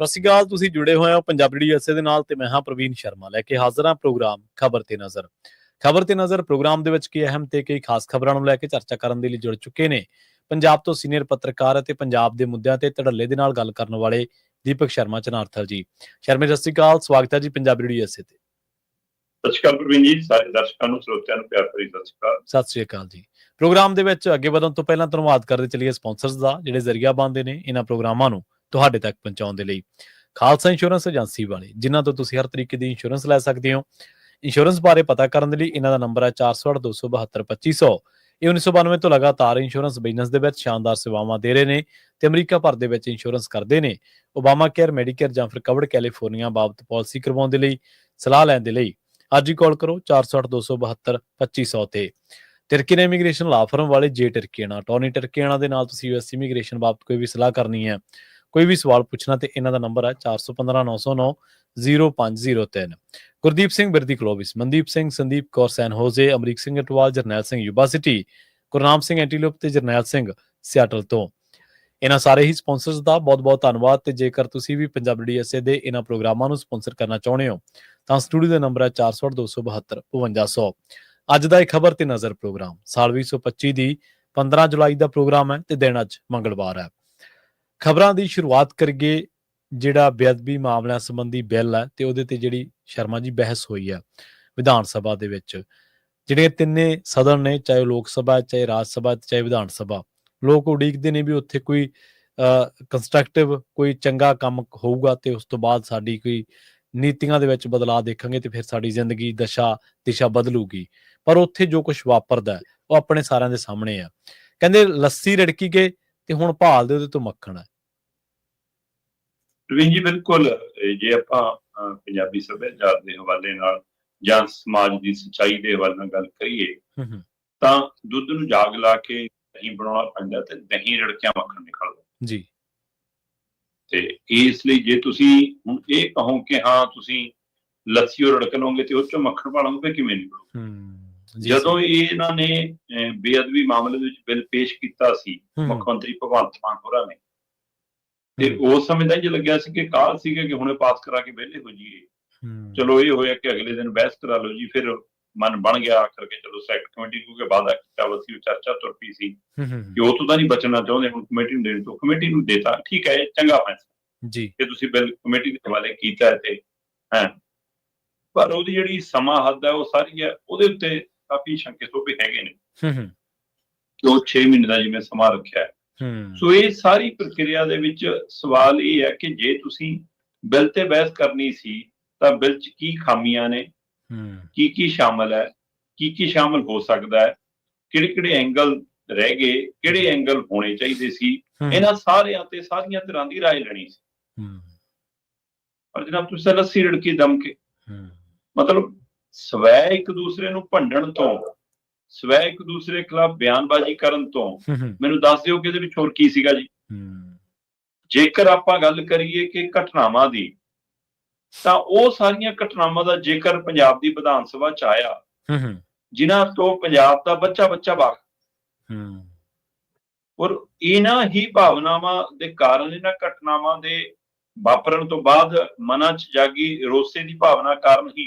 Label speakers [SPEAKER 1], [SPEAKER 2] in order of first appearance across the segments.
[SPEAKER 1] ਸਤਿ ਸ਼੍ਰੀ ਅਕਾਲ ਤੁਸੀਂ ਜੁੜੇ ਹੋਏ ਹੋ ਪੰਜਾਬੀ ਡੀ ਐਸਏ ਦੇ ਨਾਲ ਤੇ ਮੈਂ ਹਾਂ ਪ੍ਰਵੀਨ ਸ਼ਰਮਾ। ਲੈ ਕੇ ਹਾਜ਼ਰ ਹਾਂ ਪ੍ਰੋਗਰਾਮ ਖਬਰ ਤੇ ਨਜ਼ਰ। ਖਬਰ ਤੇ ਨਜ਼ਰ ਪ੍ਰੋਗਰਾਮ ਦੇ ਵਿੱਚ ਕੀ ਅਹਿਮ ਤੇ ਕਈ ਖਾਸ ਖਬਰਾਂ ਨੂੰ ਲੈ ਕੇ ਚਰਚਾ ਕਰਨ ਦੇ ਲਈ ਜੁੜ ਚੁੱਕੇ ਨੇ। ਪੰਜਾਬ ਤੋਂ ਸੀਨੀਅਰ ਪੱਤਰਕਾਰ ਅਤੇ ਪੰਜਾਬ ਦੇ ਮੁੱਦਿਆਂ ਤੇ ਧੜੱਲੇ ਦੇ ਨਾਲ ਗੱਲ ਕਰਨ ਵਾਲੇ ਦੀਪਕ ਸ਼ਰਮਾ ਚਨਾਰਥਲ ਜੀ। ਸ਼ਰਮੇ ਸਤਿ ਸ਼੍ਰੀ ਅਕਾਲ ਸਵਾਗਤ ਹੈ ਜੀ ਪੰਜਾਬੀ ਡੀ ਐਸਏ ਤੇ।
[SPEAKER 2] ਸਤਿ ਸ਼੍ਰੀ ਅਕਾਲ ਪ੍ਰਵੀਨ ਜੀ ਸਾਰੇ ਦਰਸ਼ਕਾਂ ਨੂੰ ਸਰੋਤਿਆਂ ਨੂੰ ਪਿਆਰ ਭਰੀ ਸਤਿ ਸ਼੍ਰੀ ਅਕਾਲ।
[SPEAKER 1] ਸਤਿ ਸ਼੍ਰੀ ਅਕਾਲ ਜੀ। ਪ੍ਰੋਗਰਾਮ ਦੇ ਵਿੱਚ ਅੱਗੇ ਵਧਣ ਤੋਂ ਪਹਿਲਾਂ ਧੰਨਵਾਦ ਕਰਦੇ ਚੱਲੀਏ ਸਪਾਂਸਰਸ ਦਾ ਜਿਹੜੇ ਜ਼ਰੀਆ ਬੰਦੇ ਨੇ ਇਹਨਾਂ ਪ੍ਰੋਗਰਾਮਾਂ ਨੂੰ। ਤੁਹਾਡੇ ਤੱਕ ਪਹੁੰਚਾਉਣ ਦੇ ਲਈ ਖਾਲਸਾ ਇੰਸ਼ੋਰੈਂਸ ਏਜੰਸੀ ਵਾਲੇ, ਜਿਨ੍ਹਾਂ ਤੋਂ ਤੁਸੀਂ ਹਰ ਤਰੀਕੇ ਦੀ ਇੰਸ਼ੋਰੈਂਸ ਲੈ ਸਕਦੇ ਹੋ। ਇੰਸ਼ੋਰੈਂਸ ਬਾਰੇ ਪਤਾ ਕਰਨ ਦੇ ਲਈ ਇਹਨਾਂ ਦਾ ਨੰਬਰ ਹੈ 4827272500 ਇਹ 1992 ਤੋਂ ਲਗਾਤਾਰ ਇੰਸ਼ੋਰੈਂਸ ਬਿਜ਼ਨਸ ਦੇ ਵਿੱਚ ਸ਼ਾਨਦਾਰ ਸੇਵਾਵਾਂ ਦੇ ਰਹੇ ਨੇ ਤੇ ਅਮਰੀਕਾ ਭਰ ਦੇ ਵਿੱਚ ਇੰਸ਼ੋਰੈਂਸ ਕਰਦੇ ਨੇ। ਓਬਾਮਾ ਕੇਅਰ ਮੈਡੀਕੇਅਰ ਜਾਂ ਫਿਰ ਕਵਰਡ ਕੈਲੀਫੋਰਨੀਆ ਬਾਬਤ ਪਾਲਿਸੀ ਕਰਵਾਉਣ ਦੇ ਲਈ ਸਲਾਹ ਲੈਣ ਦੇ ਲਈ ਅੱਜ ਹੀ ਕਾਲ ਕਰੋ 4827272500 ਤੇ। ਟਰਕੀ ਇਮੀਗ੍ਰੇਸ਼ਨ ਲਾ ਫਰਮ ਵਾਲੇ ਜੇ ਟਰਕੀਆਣਾ ਟੋਨੀ ਟਰਕੀਆਣਾ ਦੇ ਨਾਲ ਤੁਸੀਂ ਯੂਐਸ ਇਮੀਗ੍ਰੇਸ਼ਨ ਬਾਬਤ ਕੋਈ ਵੀ ਸਲਾਹ ਕਰਨੀ ਹੈ। ਕੋਈ ਵੀ ਸਵਾਲ ਪੁੱਛਣਾ ਤੇ ਇਹਨਾਂ ਦਾ ਨੰਬਰ ਹੈ 415909 0503 Gurdeep Singh Birdi Clovis Mandeep Singh, Sandeep Kaur, San Jose, Amrik Singh Atwal, Jarnail Singh Yuba City, Gurnam Singh Antelope ਤੇ ਜਰਨੈਲ ਸਿੰਘ ਸਿਆਟਲ ਤੋਂ। ਇਹਨਾਂ ਸਾਰੇ ਹੀ ਸਪਾਂਸਰਸ ਦਾ ਬਹੁਤ-ਬਹੁਤ ਧੰਨਵਾਦ ਤੇ ਜੇਕਰ ਤੁਸੀਂ ਵੀ ਪੰਜਾਬੀ ਡੀਐਸਏ ਦੇ ਇਹਨਾਂ ਪ੍ਰੋਗਰਾਮਾਂ ਨੂੰ ਸਪਾਂਸਰ ਕਰਨਾ ਚਾਹੁੰਦੇ ਹੋ, ਤਾਂ ਸਟੂਡੀਓ ਦਾ ਨੰਬਰ ਹੈ 408272 5500 ਅੱਜ ਦਾ ਇਹ ਖਬਰ ਤੇ ਨਜ਼ਰ ਪ੍ਰੋਗਰਾਮ, ਸਾਲ 2025 ਦੀ 15 ਜੁਲਾਈ ਦਾ ਪ੍ਰੋਗਰਾਮ ਹੈ ਤੇ ਦਿਨ ਅੱਜ ਮੰਗਲਵਾਰ ਹੈ। ਖਬਰਾਂ ਦੀ ਸ਼ੁਰੂਆਤ ਕਰੀਏ ਜਿਹੜਾ ਬੇਅਦਬੀ ਮਾਮਲਿਆਂ ਸੰਬੰਧੀ ਬਿੱਲ ਹੈ ਤੇ ਉਹਦੇ ਤੇ ਜਿਹੜੀ ਸ਼ਰਮਾ ਜੀ ਬਹਿਸ ਹੋਈ ਹੈ ਵਿਧਾਨ ਸਭਾ ਦੇ ਵਿੱਚ। ਜਿਹੜੇ ਤਿੰਨੇ ਸਦਨ ਨੇ, ਚਾਹੇ ਲੋਕ ਸਭਾ, ਚਾਹੇ ਰਾਜ ਸਭਾ, ਚਾਹੇ ਵਿਧਾਨ ਸਭਾ, ਲੋਕ ਉਡੀਕਦੇ ਨੇ ਵੀ ਉੱਥੇ ਕੋਈ ਕੰਸਟਰਕਟਿਵ ਕੋਈ ਚੰਗਾ ਕੰਮ ਹੋਊਗਾ ਤੇ ਉਸ ਤੋਂ ਬਾਅਦ ਸਾਡੀ ਕੋਈ ਨੀਤੀਆਂ ਦੇ ਵਿੱਚ ਬਦਲਾਅ ਦੇਖਾਂਗੇ ਤੇ ਫਿਰ ਸਾਡੀ ਜ਼ਿੰਦਗੀ ਦਸ਼ਾ, ਦਿਸ਼ਾ ਬਦਲੂਗੀ। ਪਰ ਉੱਥੇ ਜੋ ਕੁਝ ਵਾਪਰਦਾ ਉਹ ਆਪਣੇ ਸਾਰਿਆਂ ਦੇ ਸਾਹਮਣੇ ਆ ਕਹਿੰਦੇ ਲੱਸੀ ਰੜਕੀ ਗਏ ਤੇ ਹੁਣ ਭਾਲ ਦੇ ਉਹਦੇ ਤੋਂ ਮੱਖਣ ਹੈ।
[SPEAKER 2] ਪ੍ਰਵੀਨ ਜੀ ਬਿਲਕੁਲ ਜੇ ਆਪਾਂ ਪੰਜਾਬੀ ਸੱਭਿਆਚਾਰ ਦੇ ਹਵਾਲੇ ਨਾਲ ਜਾਂ ਸਮਾਜ ਦੀ ਸੱਚਾਈ ਦੇ ਹਵਾਲੇ ਨਾਲ ਗੱਲ ਕਰੀਏ ਤਾਂ ਦੁੱਧ ਨੂੰ ਜਾਗ ਲਾ ਕੇ ਦਹੀਂ ਬਣਾਉਣਾ ਪੈਂਦਾ ਤੇ ਦਹੀਂ ਰੜਕਿਆ ਮੱਖਣ ਨਿਕਲਦਾ
[SPEAKER 1] ਜੀ।
[SPEAKER 2] ਤੇ ਇਸ ਲਈ ਜੇ ਤੁਸੀਂ ਹੁਣ ਇਹ ਕਹੋ ਕਿ ਹਾਂ ਤੁਸੀਂ ਲੱਸੀ ਉਹ ਰੜਕ ਲਓਗੇ ਤੇ ਉਹ ਚੋਂ ਮੱਖਣ ਪਾਲੋਗੇ ਕਿਵੇਂ ਨਿਕਲੂ ਜਦੋਂ ਇਹ ਇਹਨਾਂ ਨੇ ਬੇਅਦਬੀ ਮਾਮਲੇ ਦੇ ਵਿੱਚ ਬਿੱਲ ਪੇਸ਼ ਕੀਤਾ ਸੀ ਮੁੱਖ ਮੰਤਰੀ ਭਗਵੰਤ ਮਾਨ ਹੋਰਾਂ ਨੇ ਤੇ ਉਸ ਸਮੇਂ ਤਾਂ ਇੰਜ ਲੱਗਿਆ ਸੀ ਕਿ ਕਾਲ ਸੀਗਾ ਕਿ ਹੁਣੇ ਪਾਸ ਕਰਾ ਕੇ ਵਿਹਲੇ ਹੋ ਜਾਈਏ। ਚਲੋ ਇਹ ਹੋਇਆ ਕਿ ਅਗਲੇ ਦਿਨ ਬਹਿਸ ਕਰਾ ਲਓ ਜੀ ਫਿਰ ਮਨ ਬਣ ਗਿਆ ਆਖਰ ਕੇ ਚਲੋ ਸੈਕਟ ਕਮੇਟੀ ਕਿਉਂਕਿ ਵਾਅਦਾ ਕੀਤਾ ਵਾ ਸੀ ਚਰਚਾ ਤੁਰ ਪਈ ਸੀ ਕਿ ਉਹ ਤੋਂ ਤਾਂ ਨਹੀਂ ਬਚਣਾ ਚਾਹੁੰਦੇ ਹੁਣ ਕਮੇਟੀ ਨੂੰ ਦੇਣ ਤੋਂ ਕਮੇਟੀ ਨੂੰ ਦੇਤਾ। ਠੀਕ ਹੈ ਇਹ ਚੰਗਾ ਫੈਸਲਾ।
[SPEAKER 1] ਜੀ।
[SPEAKER 2] ਕਿ ਤੁਸੀਂ ਬਿੱਲ ਕਮੇਟੀ ਦੇ ਹਵਾਲੇ ਕੀਤਾ ਤੇ ਹੈ। ਪਰ ਉਹਦੀ ਜਿਹੜੀ ਸਮਾਂ ਹੱਦ ਹੈ ਉਹ ਸਾਰੀ ਹੈ ਉਹਦੇ ਉੱਤੇ ਕਾਫੀ ਸ਼ੰਕੇ ਸੋਭੇ ਹੈਗੇ ਨੇ।
[SPEAKER 1] ਹੂੰ ਹੂੰ।
[SPEAKER 2] ਕਿ ਉਹ 6 ਮਹੀਨੇ ਦਾ ਜਿਵੇਂ ਸਮਾਂ ਰੱਖਿਆ ਹੂੰ। ਸੋ ਇਹ ਸਾਰੀ ਪ੍ਰਕਿਰਿਆ ਦੇ ਵਿੱਚ ਸਵਾਲ ਇਹ ਹੈ ਕਿ ਜੇ ਤੁਸੀਂ ਬਿੱਲ ਤੇ ਬਹਿਸ ਕਰਨੀ ਸੀ ਤਾਂ ਬਿੱਲ 'ਚ ਕੀ ਖਾਮੀਆਂ ਨੇ? ਕੀ ਕੀ ਸ਼ਾਮਲ ਹੈ? ਕੀ ਕੀ ਸ਼ਾਮਲ ਹੋ ਸਕਦਾ ਹੈ? ਕਿਹੜੇ ਕਿਹੜੇ ਐਂਗਲ ਰਹਿ ਗਏ? ਕਿਹੜੇ ਐਂਗਲ ਹੋਣੇ ਚਾਹੀਦੇ ਸੀ? ਇਹਨਾਂ ਸਾਰਿਆਂ ਤੇ ਸਾਰੀਆਂ ਤਰ੍ਹਾਂ ਦੀ ਰਾਏ ਲੈਣੀ ਸੀ। ਪਰ ਜਨਾਬ ਤੁਸੀਂ ਲੱਸੀ ਰੜਕੀ ਦਮ ਕੇ। ਮਤਲਬ ਸਵੈ ਇੱਕ ਦੂਸਰੇ ਨੂੰ ਭੰਡਣ ਤੋਂ ਸਵੈ ਇੱਕ ਦੂਸਰੇ ਖਿਲਾਫ ਬਿਆਨਬਾਜ਼ੀ ਕਰਨ ਤੋਂ ਮੈਨੂੰ ਦੱਸ ਦਿਓ ਕਿ ਇਹਦੇ ਵਿੱਚ ਹੋਰ ਕੀ ਸੀਗਾ ਜੀ? ਜੇਕਰ ਆਪਾਂ ਗੱਲ ਕਰੀਏ ਕਿ ਘਟਨਾਵਾਂ ਦੀ ਤਾਂ ਉਹ ਸਾਰੀਆਂ ਘਟਨਾਵਾਂ ਦਾ ਜੇਕਰ ਪੰਜਾਬ ਦੀ ਵਿਧਾਨ ਸਭਾ ਚ ਆਇਆ ਜਿਨ੍ਹਾਂ ਤੋਂ ਪੰਜਾਬ ਦਾ ਬੱਚਾ ਬੱਚਾ ਬਾਗ
[SPEAKER 1] ਹੂੰ,
[SPEAKER 2] ਔਰ ਇਹਨਾਂ ਹੀ ਭਾਵਨਾਵਾਂ ਦੇ ਕਾਰਨ ਇਹਨਾਂ ਘਟਨਾਵਾਂ ਦੇ ਵਾਪਰਨ ਤੋਂ ਬਾਅਦ ਮਨਾਂ 'ਚ ਜਾਗੀ ਰੋਸੇ ਦੀ ਭਾਵਨਾ ਕਾਰਨ ਹੀ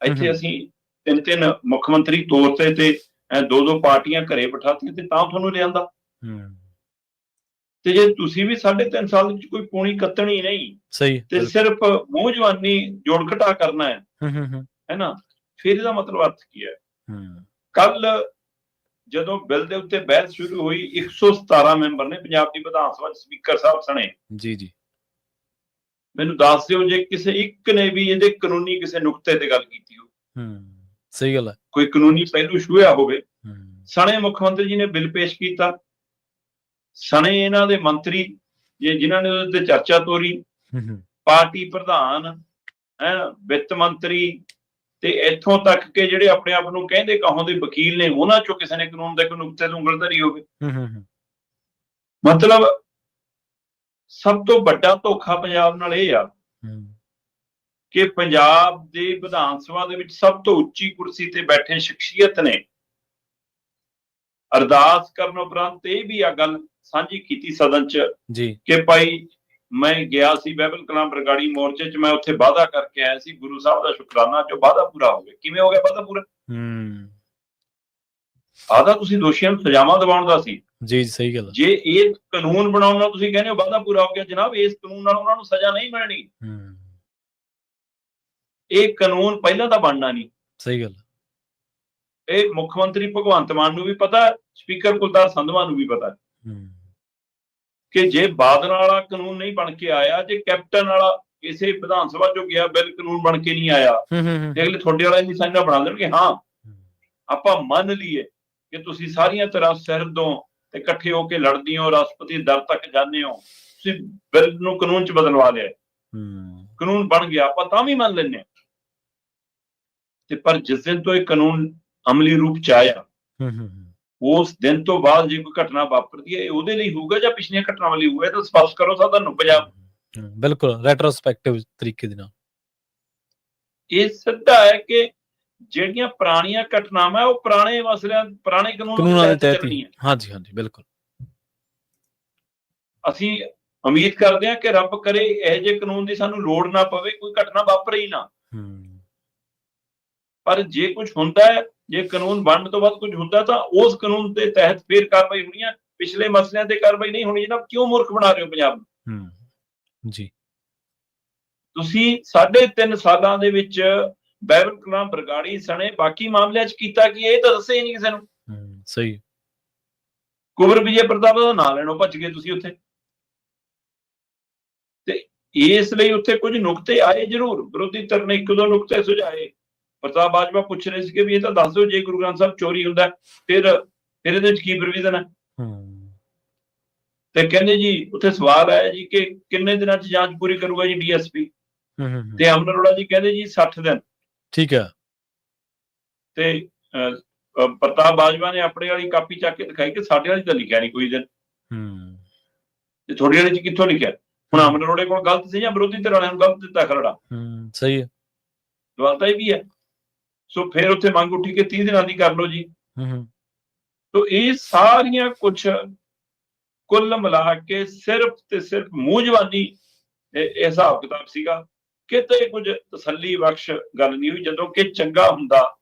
[SPEAKER 2] ਇੱਥੇ। ਅਸੀਂ ਤਿੰਨ ਤਿੰਨ ਮੁੱਖ ਮੰਤਰੀ ਤੌਰ ਤੇ ਤੇ ਦੋ ਦੋ ਪਾਰਟੀਆਂ ਘਰੇ ਬਿਠਾਤੀਆਂ ਤੇ ਤਾਂ ਤੁਹਾਨੂੰ ਲਿਆਂਦਾ। ਤੇ ਜੇ ਤੁਸੀਂ ਵੀ ਸਾਢੇ ਤਿੰਨ ਸਾਲ ਵਿੱਚ ਕੋਈ ਪੂਣੀ ਕੱਤਣੀ ਨਹੀਂ
[SPEAKER 1] ਸਹੀ
[SPEAKER 2] ਤੇ ਸਿਰਫ ਮੂੰਹ ਜਵਾਨੀ ਜੋੜ ਘਟਾ ਕਰਨਾ ਹੈ
[SPEAKER 1] ਹੂੰ,
[SPEAKER 2] ਨਾ ਫਿਰ ਇਹਦਾ ਮਤਲਬ ਅਰਥ ਕੀ ਹੈ?
[SPEAKER 1] ਹੂੰ,
[SPEAKER 2] ਕੱਲ ਜਦੋਂ ਬਿੱਲ ਦੇ ਉੱਤੇ ਬਹਿਸ ਸ਼ੁਰੂ ਹੋਈ 117 ਮੈਂਬਰ ਨੇ ਪੰਜਾਬ ਦੀ ਵਿਧਾਨ ਸਭਾ ਚ ਸਪੀਕਰ ਸਾਹਿਬ ਸਣੇ।
[SPEAKER 1] ਜੀ ਜੀ।
[SPEAKER 2] ਮੈਨੂੰ ਦੱਸ ਦਿਓ ਜੇ ਕਿਸੇ ਇੱਕ ਨੇ ਵੀ ਇਹਦੇ ਕਾਨੂੰਨੀ ਕਿਸੇ ਨੁਕਤੇ ਤੇ ਗੱਲ ਕੀਤੀ ਹੋ
[SPEAKER 1] ਹੂੰ। ਸਹੀ ਗੱਲ ਹੈ।
[SPEAKER 2] ਕੋਈ ਕਾਨੂੰਨੀ ਪਹਿਲੂ ਛੂਇਆ ਹੋਵੇ ਸਣੇ ਮੁੱਖ ਮੰਤਰੀ ਜੀ ਨੇ ਬਿੱਲ ਪੇਸ਼ ਕੀਤਾ। ਸਣੇ ਇਹਨਾਂ ਦੇ ਮੰਤਰੀ ਜੇ ਜਿਨ੍ਹਾਂ ਨੇ ਉਹਦੇ ਤੇ ਚਰਚਾ ਤੋਰੀ ਪਾਰਟੀ ਪ੍ਰਧਾਨ ਹੈ ਵਿੱਤ ਮੰਤਰੀ ਤੇ ਇੱਥੋਂ ਤੱਕ ਕਿ ਜਿਹੜੇ ਆਪਣੇ ਆਪ ਨੂੰ ਕਹਿੰਦੇ ਕਹੋਂ ਦੇ ਵਕੀਲ ਨੇ ਉਹਨਾਂ ਚੋਂ ਕਿਸੇ ਨੇ ਕਾਨੂੰਨ ਦੇ ਕੋਈ ਨੁਕਤੇ ਧਰੀ ਹੋਵੇ। ਮਤਲਬ ਸਭ ਤੋਂ ਵੱਡਾ ਧੋਖਾ ਪੰਜਾਬ ਨਾਲ ਇਹ ਆ ਕਿ ਪੰਜਾਬ ਦੇ ਵਿਧਾਨ ਸਭਾ ਦੇ ਵਿੱਚ ਸਭ ਤੋਂ ਉੱਚੀ ਕੁਰਸੀ ਤੇ ਬੈਠੇ ਸ਼ਖਸੀਅਤ ਨੇ ਅਰਦਾਸ ਕਰਨ ਉਪਰੰਤ ਇਹ ਵੀ ਆ ਗੱਲ ਸਾਂਝੀ ਕੀਤੀ ਸਦਨ 'ਚ
[SPEAKER 1] ਜੀ।
[SPEAKER 2] ਕਿ ਭਾਈ ਮੈਂ ਗਿਆ ਸੀ ਬਾਈਬਲ ਕਲਾਮ ਬਰਗਾੜੀ ਮੋਰਚੇ 'ਚ ਮੈਂ ਉੱਥੇ ਵਾਅਦਾ ਕਰਕੇ ਆਇਆ ਸੀ ਗੁਰੂ ਸਾਹਿਬ ਦਾ ਸ਼ੁਕਰਾਨਾ ਜੋ ਵਾਅਦਾ ਪੂਰਾ ਹੋ ਗਿਆ। ਕਿਵੇਂ ਹੋ ਗਿਆ ਵਾਅਦਾ ਪੂਰਾ?
[SPEAKER 1] ਹੂੰ।
[SPEAKER 2] ਆਦਾ ਤੁਸੀਂ ਦੋਸ਼ੀਆਂ ਨੂੰ ਸਜ਼ਾਵਾਂ ਦਿਵਾਉਣ ਦਾ ਸੀ।
[SPEAKER 1] ਜੀ ਸਹੀ ਗੱਲ।
[SPEAKER 2] ਜੇ ਇਹ ਕਾਨੂੰਨ ਬਣਾਉਣ ਨਾਲ ਤੁਸੀਂ ਕਹਿੰਦੇ ਹੋ ਵਾਅਦਾ ਪੂਰਾ ਹੋ ਗਿਆ ਜਨਾਬ ਇਸ ਕਾਨੂੰਨ ਨਾਲ ਉਹਨਾਂ ਨੂੰ ਸਜ਼ਾ ਨਹੀਂ ਮਿਲਣੀ।
[SPEAKER 1] ਹੂੰ।
[SPEAKER 2] ਇਹ ਕਾਨੂੰਨ ਪਹਿਲਾਂ ਤਾਂ ਬਣਨਾ ਨਹੀਂ।
[SPEAKER 1] ਸਹੀ ਗੱਲ।
[SPEAKER 2] ਇਹ ਮੁੱਖ ਮੰਤਰੀ ਭਗਵੰਤ ਮਾਨ ਨੂੰ ਵੀ ਪਤਾ ਸਪੀਕਰ ਕੁਲਤਾਰ ਸੰਧਵਾ ਨੂੰ ਵੀ ਪਤਾ। ਕਿ ਜੇ ਬਾਦਲ ਵਾਲਾ ਕਾਨੂੰਨ ਨਹੀਂ ਬਣ ਕੇ ਆਇਆ ਜੇ ਕੈਪਟਨ ਵਾਲਾ ਕਿਸੇ ਵਿਧਾਨ ਸਭਾ ਚੋਂ ਗਿਆ ਬਿੱਲ ਕਾਨੂੰਨ ਬਣ ਕੇ ਨਹੀਂ ਆਇਆ ਤੇ ਅਗਲੇ ਤੁਹਾਡੇ ਵਾਲਾ ਨਹੀਂ ਸਾਈਨਾ ਬਣਾ ਦੇਣਗੇ? ਹਾਂ। ਆਪਾਂ ਮੰਨ ਲਈਏ ਕਿ ਤੁਸੀਂ ਸਾਰੀਆਂ ਤਰ੍ਹਾਂ ਸਰਦੋਂ ਤੇ ਇਕੱਠੇ ਹੋ ਕੇ ਲੜਦੀ ਹੋ ਰਾਸ਼ਟਰਪਤੀ ਦਰ ਤੱਕ ਜਾਂਦੇ ਹੋ ਤੁਸੀਂ ਬਿੱਲ ਨੂੰ ਕਾਨੂੰਨ ਚ ਬਦਲਵਾ ਲਿਆ। ਕਾਨੂੰਨ ਬਣ ਗਿਆ ਆਪਾਂ ਤਾਂ ਵੀ ਮੰਨ ਹਾਂ। ਤੇ ਪਰ ਜਿਸ ਦਿਨ ਤੋਂ ਇਹ ਕਾਨੂੰਨ ਅਮਲੀ ਰੂਪ ਚ ਆਇਆ ਉਸ ਦਿਨ ਤੋਂ ਬਾਅਦ ਜੇ ਕੋਈ ਘਟਨਾ ਵਾਪਰਦੀ ਹੈ ਉਹਦੇ ਲਈ ਹੋਊਗਾ ਜਾਂ ਪਿਛਲੀਆਂ ਘਟਨਾਵਾਂ ਲਈ ਹੋਊਗਾ ਇਹ ਤਾਂ ਸਪਸ਼ਟ ਕਰੋ ਸਾਡਾ ਨੂੰ ਪੰਜਾਬ
[SPEAKER 1] ਬਿਲਕੁਲ ਰੈਟਰੋਸਪੈਕਟਿਵ ਤਰੀਕੇ ਦੇ ਨਾਲ।
[SPEAKER 2] ਇਹ ਸਿੱਧਾ ਹੈ ਕਿ ਜਿਹੜੀਆਂ ਪੁਰਾਣੀਆਂ ਘਟਨਾਵਾਂ ਉਹ ਪੁਰਾਣੇ ਮਸਲਿਆਂ ਪੁਰਾਣੇ ਕਾਨੂੰਨ
[SPEAKER 1] ਦੇ ਤਹਿਤ ਹਾਂਜੀ ਹਾਂਜੀ ਬਿਲਕੁਲ।
[SPEAKER 2] ਅਸੀਂ ਉਮੀਦ ਕਰਦੇ ਹਾਂ ਕਿ ਰੱਬ ਕਰੇ ਇਹੋ ਜਿਹੇ ਕਾਨੂੰਨ ਦੀ ਸਾਨੂੰ ਲੋੜ ਨਾ ਪਵੇ ਕੋਈ ਘਟਨਾ ਵਾਪਰੇ ਹੀ ਨਾ। ਪਰ ਜੇ ਕੁਝ ਹੁੰਦਾ ਹੈ ਜੇ ਕਾਨੂੰਨ ਬਣਨ ਤੋਂ ਬਾਅਦ ਕੁਝ ਹੁੰਦਾ ਤਾਂ ਉਸ ਕਾਨੂੰਨ ਦੇ ਤਹਿਤ ਫਿਰ ਕਾਰਵਾਈ ਹੋਣੀ ਹੈ ਪਿਛਲੇ ਮਸਲਿਆਂ ਤੇ ਕਾਰਵਾਈ ਨਹੀਂ ਹੋਣੀ ਜਨਾਬ ਕਿਉਂ ਮੂਰਖ ਬਣਾ ਰਹੇ ਹੋ ਪੰਜਾਬ ਨੂੰ?
[SPEAKER 1] ਹੂੰ ਜੀ।
[SPEAKER 2] ਤੁਸੀਂ ਸਾਢੇ ਤਿੰਨ ਸਾਲਾਂ ਦੇ ਵਿੱਚ ਬਾਈਬਲ ਕਲਾਮ ਬਰਗਾੜੀ ਸਣੇ ਬਾਕੀ ਮਾਮਲਿਆਂ 'ਚ ਕੀਤਾ ਕਿ ਇਹ ਤਾਂ ਦੱਸੇ ਹੀ ਨਹੀਂ ਕਿਸੇ ਨੂੰ।
[SPEAKER 1] ਹੂੰ ਸਹੀ।
[SPEAKER 2] ਕੁਬਰ ਵਿਜੇ ਪ੍ਰਤਾਪ ਦਾ ਨਾਂ ਲੈਣੋਂ ਭੱਜ ਗਏ ਤੁਸੀਂ ਉੱਥੇ। ਤੇ ਇਸ ਲਈ ਉੱਥੇ ਕੁਝ ਨੁਕਤੇ ਆਏ ਜ਼ਰੂਰ। ਵਿਰੋਧੀ ਧਿਰ ਨੇ ਇੱਕ ਦੋ ਨੁਕਤੇ ਸੁਝਾਏ। ਪ੍ਰਤਾਪ ਬਾਜਵਾ ਪੁੱਛ ਰਹੇ ਸੀ ਕਿ ਵੀ ਇਹ ਤਾਂ ਦੱਸ ਦਿਓ ਜੇ ਗੁਰੂ ਗ੍ਰੰਥ ਸਾਹਿਬ ਚੋਰੀ ਹੁੰਦਾ ਹੈ, ਫਿਰ ਫਿਰ ਇਹਦੇ ਵਿੱਚ ਕੀ ਪ੍ਰੋਵੀਜ਼ਨ ਹੈ?
[SPEAKER 1] ਹੂੰ।
[SPEAKER 2] ਤੇ ਕਹਿੰਦੇ ਜੀ ਉੱਥੇ ਸਵਾਲ ਆਇਆ ਜੀ ਕਿ ਕਿੰਨੇ ਦਿਨਾਂ 'ਚ ਜਾਂਚ ਪੂਰੀ ਕਰੂਗਾ ਜੀ ਡੀਐਸਪੀ
[SPEAKER 1] ਹੂੰ, ਹੂੰ ਹੂੰ,
[SPEAKER 2] ਤੇ ਅਮਰ ਅਰੋੜਾ ਜੀ ਕਹਿੰਦੇ ਜੀ 60 ਦਿਨ।
[SPEAKER 1] ਠੀਕ ਹੈ।
[SPEAKER 2] ਤੇ ਪ੍ਰਤਾਪ ਬਾਜਵਾ ਨੇ ਆਪਣੇ ਵਾਲੀ ਕਾਪੀ ਚੱਕ ਕੇ ਦਿਖਾਈ ਕਿ ਸਾਡੇ ਵਾਲੀ ਤਾਂ ਲਿਖਿਆ ਨਹੀਂ ਕੋਈ ਦਿਨ।
[SPEAKER 1] ਹੂੰ।
[SPEAKER 2] ਤੇ ਤੁਹਾਡੀ ਵਾਲੀ 'ਚ ਕਿੱਥੋਂ ਲਿਖਿਆ? ਹੁਣ ਅਮਰ ਅਰੋੜੇ ਕੋਲ ਗਲਤ ਸੀ ਜਾਂ ਵਿਰੋਧੀ ਧਿਰ ਵਾਲਿਆਂ ਨੂੰ ਗਲਤ ਦਿੱਤਾ ਖਰੜਾ?
[SPEAKER 1] ਹੂੰ ਸਹੀ ਹੈ।
[SPEAKER 2] ਗਲਤ ਇਹ ਵੀ ਹੈ? ਸੋ ਫਿਰ ਉੱਥੇ ਮੰਗ ਉੱਠੀ ਕਿ 30 ਦਿਨਾਂ ਦੀ ਕਰ ਲਓ ਜੀ।
[SPEAKER 1] ਹੂੰ
[SPEAKER 2] ਤੋ ਇਹ ਸਾਰੀਆਂ ਕੁਝ ਕੁੱਲ ਮਿਲਾ ਕੇ ਸਿਰਫ ਤੇ ਸਿਰਫ ਮੂੰਹ ਇਹ ਹਿਸਾਬ ਕਿਤਾਬ ਸੀਗਾ। ਕਿਤੇ ਕੁਝ ਤਸੱਲੀ ਬਖਸ਼ ਗੱਲ ਨਹੀਂ ਹੋਈ ਜਦੋਂ ਕਿ ਚੰਗਾ ਹੁੰਦਾ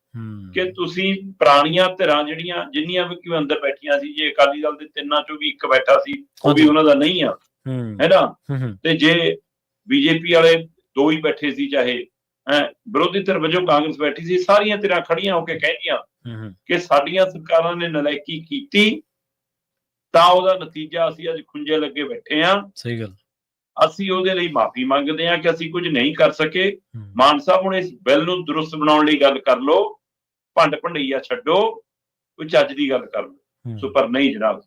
[SPEAKER 2] ਕਿ ਤੁਸੀਂ ਪੁਰਾਣੀਆਂ ਧਿਰਾਂ ਜਿਹੜੀਆਂ ਜਿੰਨੀਆਂ ਵੀ ਕਿਉਂ ਅੰਦਰ ਬੈਠੀਆਂ ਸੀ ਜੇ ਅਕਾਲੀ ਦਲ ਦੇ ਤਿੰਨਾਂ ਚੋਂ ਵੀ ਇੱਕ ਬੈਠਾ ਸੀ ਉਹ ਵੀ। ਉਹਨਾਂ ਦਾ ਨਹੀਂ ਆ।
[SPEAKER 1] ਹੂੰ।
[SPEAKER 2] ਹੈ ਨਾ?
[SPEAKER 1] ਹੂੰ ਹੂੰ।
[SPEAKER 2] ਤੇ ਜੇ ਬੀਜੇਪੀ ਵਾਲੇ ਦੋ ਹੀ ਬੈਠੇ ਸੀ ਚਾਹੇ ਵਿਰੋਧੀ ਧਿਰ ਵਜੋਂ ਕਾਂਗਰਸ ਬੈਠੀ ਸੀ ਸਾਰੀਆਂ ਧਿਰਾਂ ਖੜੀਆਂ ਹੋ ਕੇ ਕਹਿੰਦੀਆਂ ਕਿ ਸਾਡੀਆਂ ਸਰਕਾਰਾਂ ਨੇ ਨਲਾਇਕੀ ਕੀਤੀ ਤਾਂ ਉਹਦਾ ਨਤੀਜਾ ਅਸੀਂ ਅੱਜ ਖੁੰਝੇ ਲੱਗੇ ਬੈਠੇ ਆ।
[SPEAKER 1] ਸਹੀ ਗੱਲ।
[SPEAKER 2] ਅਸੀਂ ਉਹਦੇ ਲਈ ਮਾਫੀ ਮੰਗਦੇ ਆ ਕਿ ਅਸੀਂ ਕੁਝ ਨਹੀਂ ਕਰ ਸਕੇ। ਮਾਨ ਸਾਹਿਬ ਹੁਣ ਇਸ ਬਿੱਲ ਨੂੰ ਦਰੁਸਤ ਬਣਾਉਣ ਲਈ ਗੱਲ ਕਰ ਲਓ। ਭੰਡ ਭੰਡਈਆ ਛੱਡੋ ਕੋਈ ਚੱਜ ਦੀ ਗੱਲ ਕਰ ਲਓ। ਸੋ ਪਰ ਨਹੀਂ ਜਨਾਬ।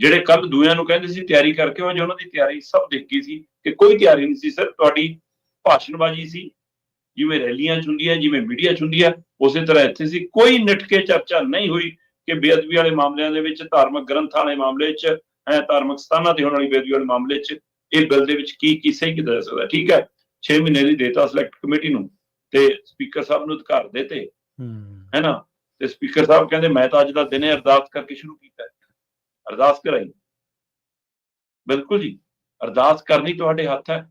[SPEAKER 2] ਜਿਹੜੇ ਕੱਲ ਦੂਆਂ ਨੂੰ ਕਹਿੰਦੇ ਸੀ ਤਿਆਰੀ ਕਰਕੇ ਉਹ ਜੋ ਉਹਨਾਂ ਦੀ ਤਿਆਰੀ ਸਭ ਦੇਖੀ ਸੀ ਕਿ ਕੋਈ ਤਿਆਰੀ ਨਹੀਂ ਸੀ ਸਿਰਫ ਤੁਹਾਡੀ ਭਾਸ਼ਣਬਾਜ਼ੀ ਸੀ। ਜਿਵੇਂ ਰੈਲੀਆਂ ਚ ਹੁੰਦੀ ਹੈ ਜਿਵੇਂ ਮੀਡੀਆ ਚ ਹੁੰਦੀ ਹੈ ਉਸੇ ਤਰ੍ਹਾਂ ਇੱਥੇ ਸੀ। ਕੋਈ ਨਿਠ ਕੇ ਚਰਚਾ ਨਹੀਂ ਹੋਈ ਕਿ ਬੇਅਦਬੀ ਵਾਲੇ ਮਾਮਲਿਆਂ ਦੇ ਵਿੱਚ ਧਾਰਮਿਕ ਗ੍ਰੰਥਾਂ ਵਾਲੇ ਮਾਮਲੇ 'ਚ ਹੈ ਧਾਰਮਿਕ ਸਥਾਨਾਂ ਤੇ ਹੋਣ ਵਾਲੀ ਬੇਅਦਬੀ ਵਾਲੇ ਮਾਮਲੇ 'ਚ ਇਹ ਬਿੱਲ ਦੇ ਵਿੱਚ ਕੀ ਕੀ ਸਹੀ ਕੀਤਾ ਜਾ ਸਕਦਾ। ਠੀਕ ਹੈ 6 ਮਹੀਨੇ ਦੀ ਡੇਟਾ ਸਿਲੈਕਟ ਕਮੇਟੀ ਨੂੰ ਤੇ ਸਪੀਕਰ ਸਾਹਿਬ ਨੂੰ ਅਧਿਕਾਰ ਦਿੱਤੇ।
[SPEAKER 1] ਹੂੰ।
[SPEAKER 2] ਹੈ ਨਾ? ਤੇ ਸਪੀਕਰ ਸਾਹਿਬ ਕਹਿੰਦੇ ਮੈਂ ਤਾਂ ਅੱਜ ਦਾ ਦਿਨੇ ਅਰਦਾਸ ਕਰਕੇ ਸ਼ੁਰੂ ਕੀਤਾ। ਅਰਦਾਸ ਕਰਾਈ। ਬਿਲਕੁਲ ਜੀ। ਅਰਦਾਸ ਕਰਨੀ ਤੁਹਾਡੇ ਹੱਥ ਹੈ।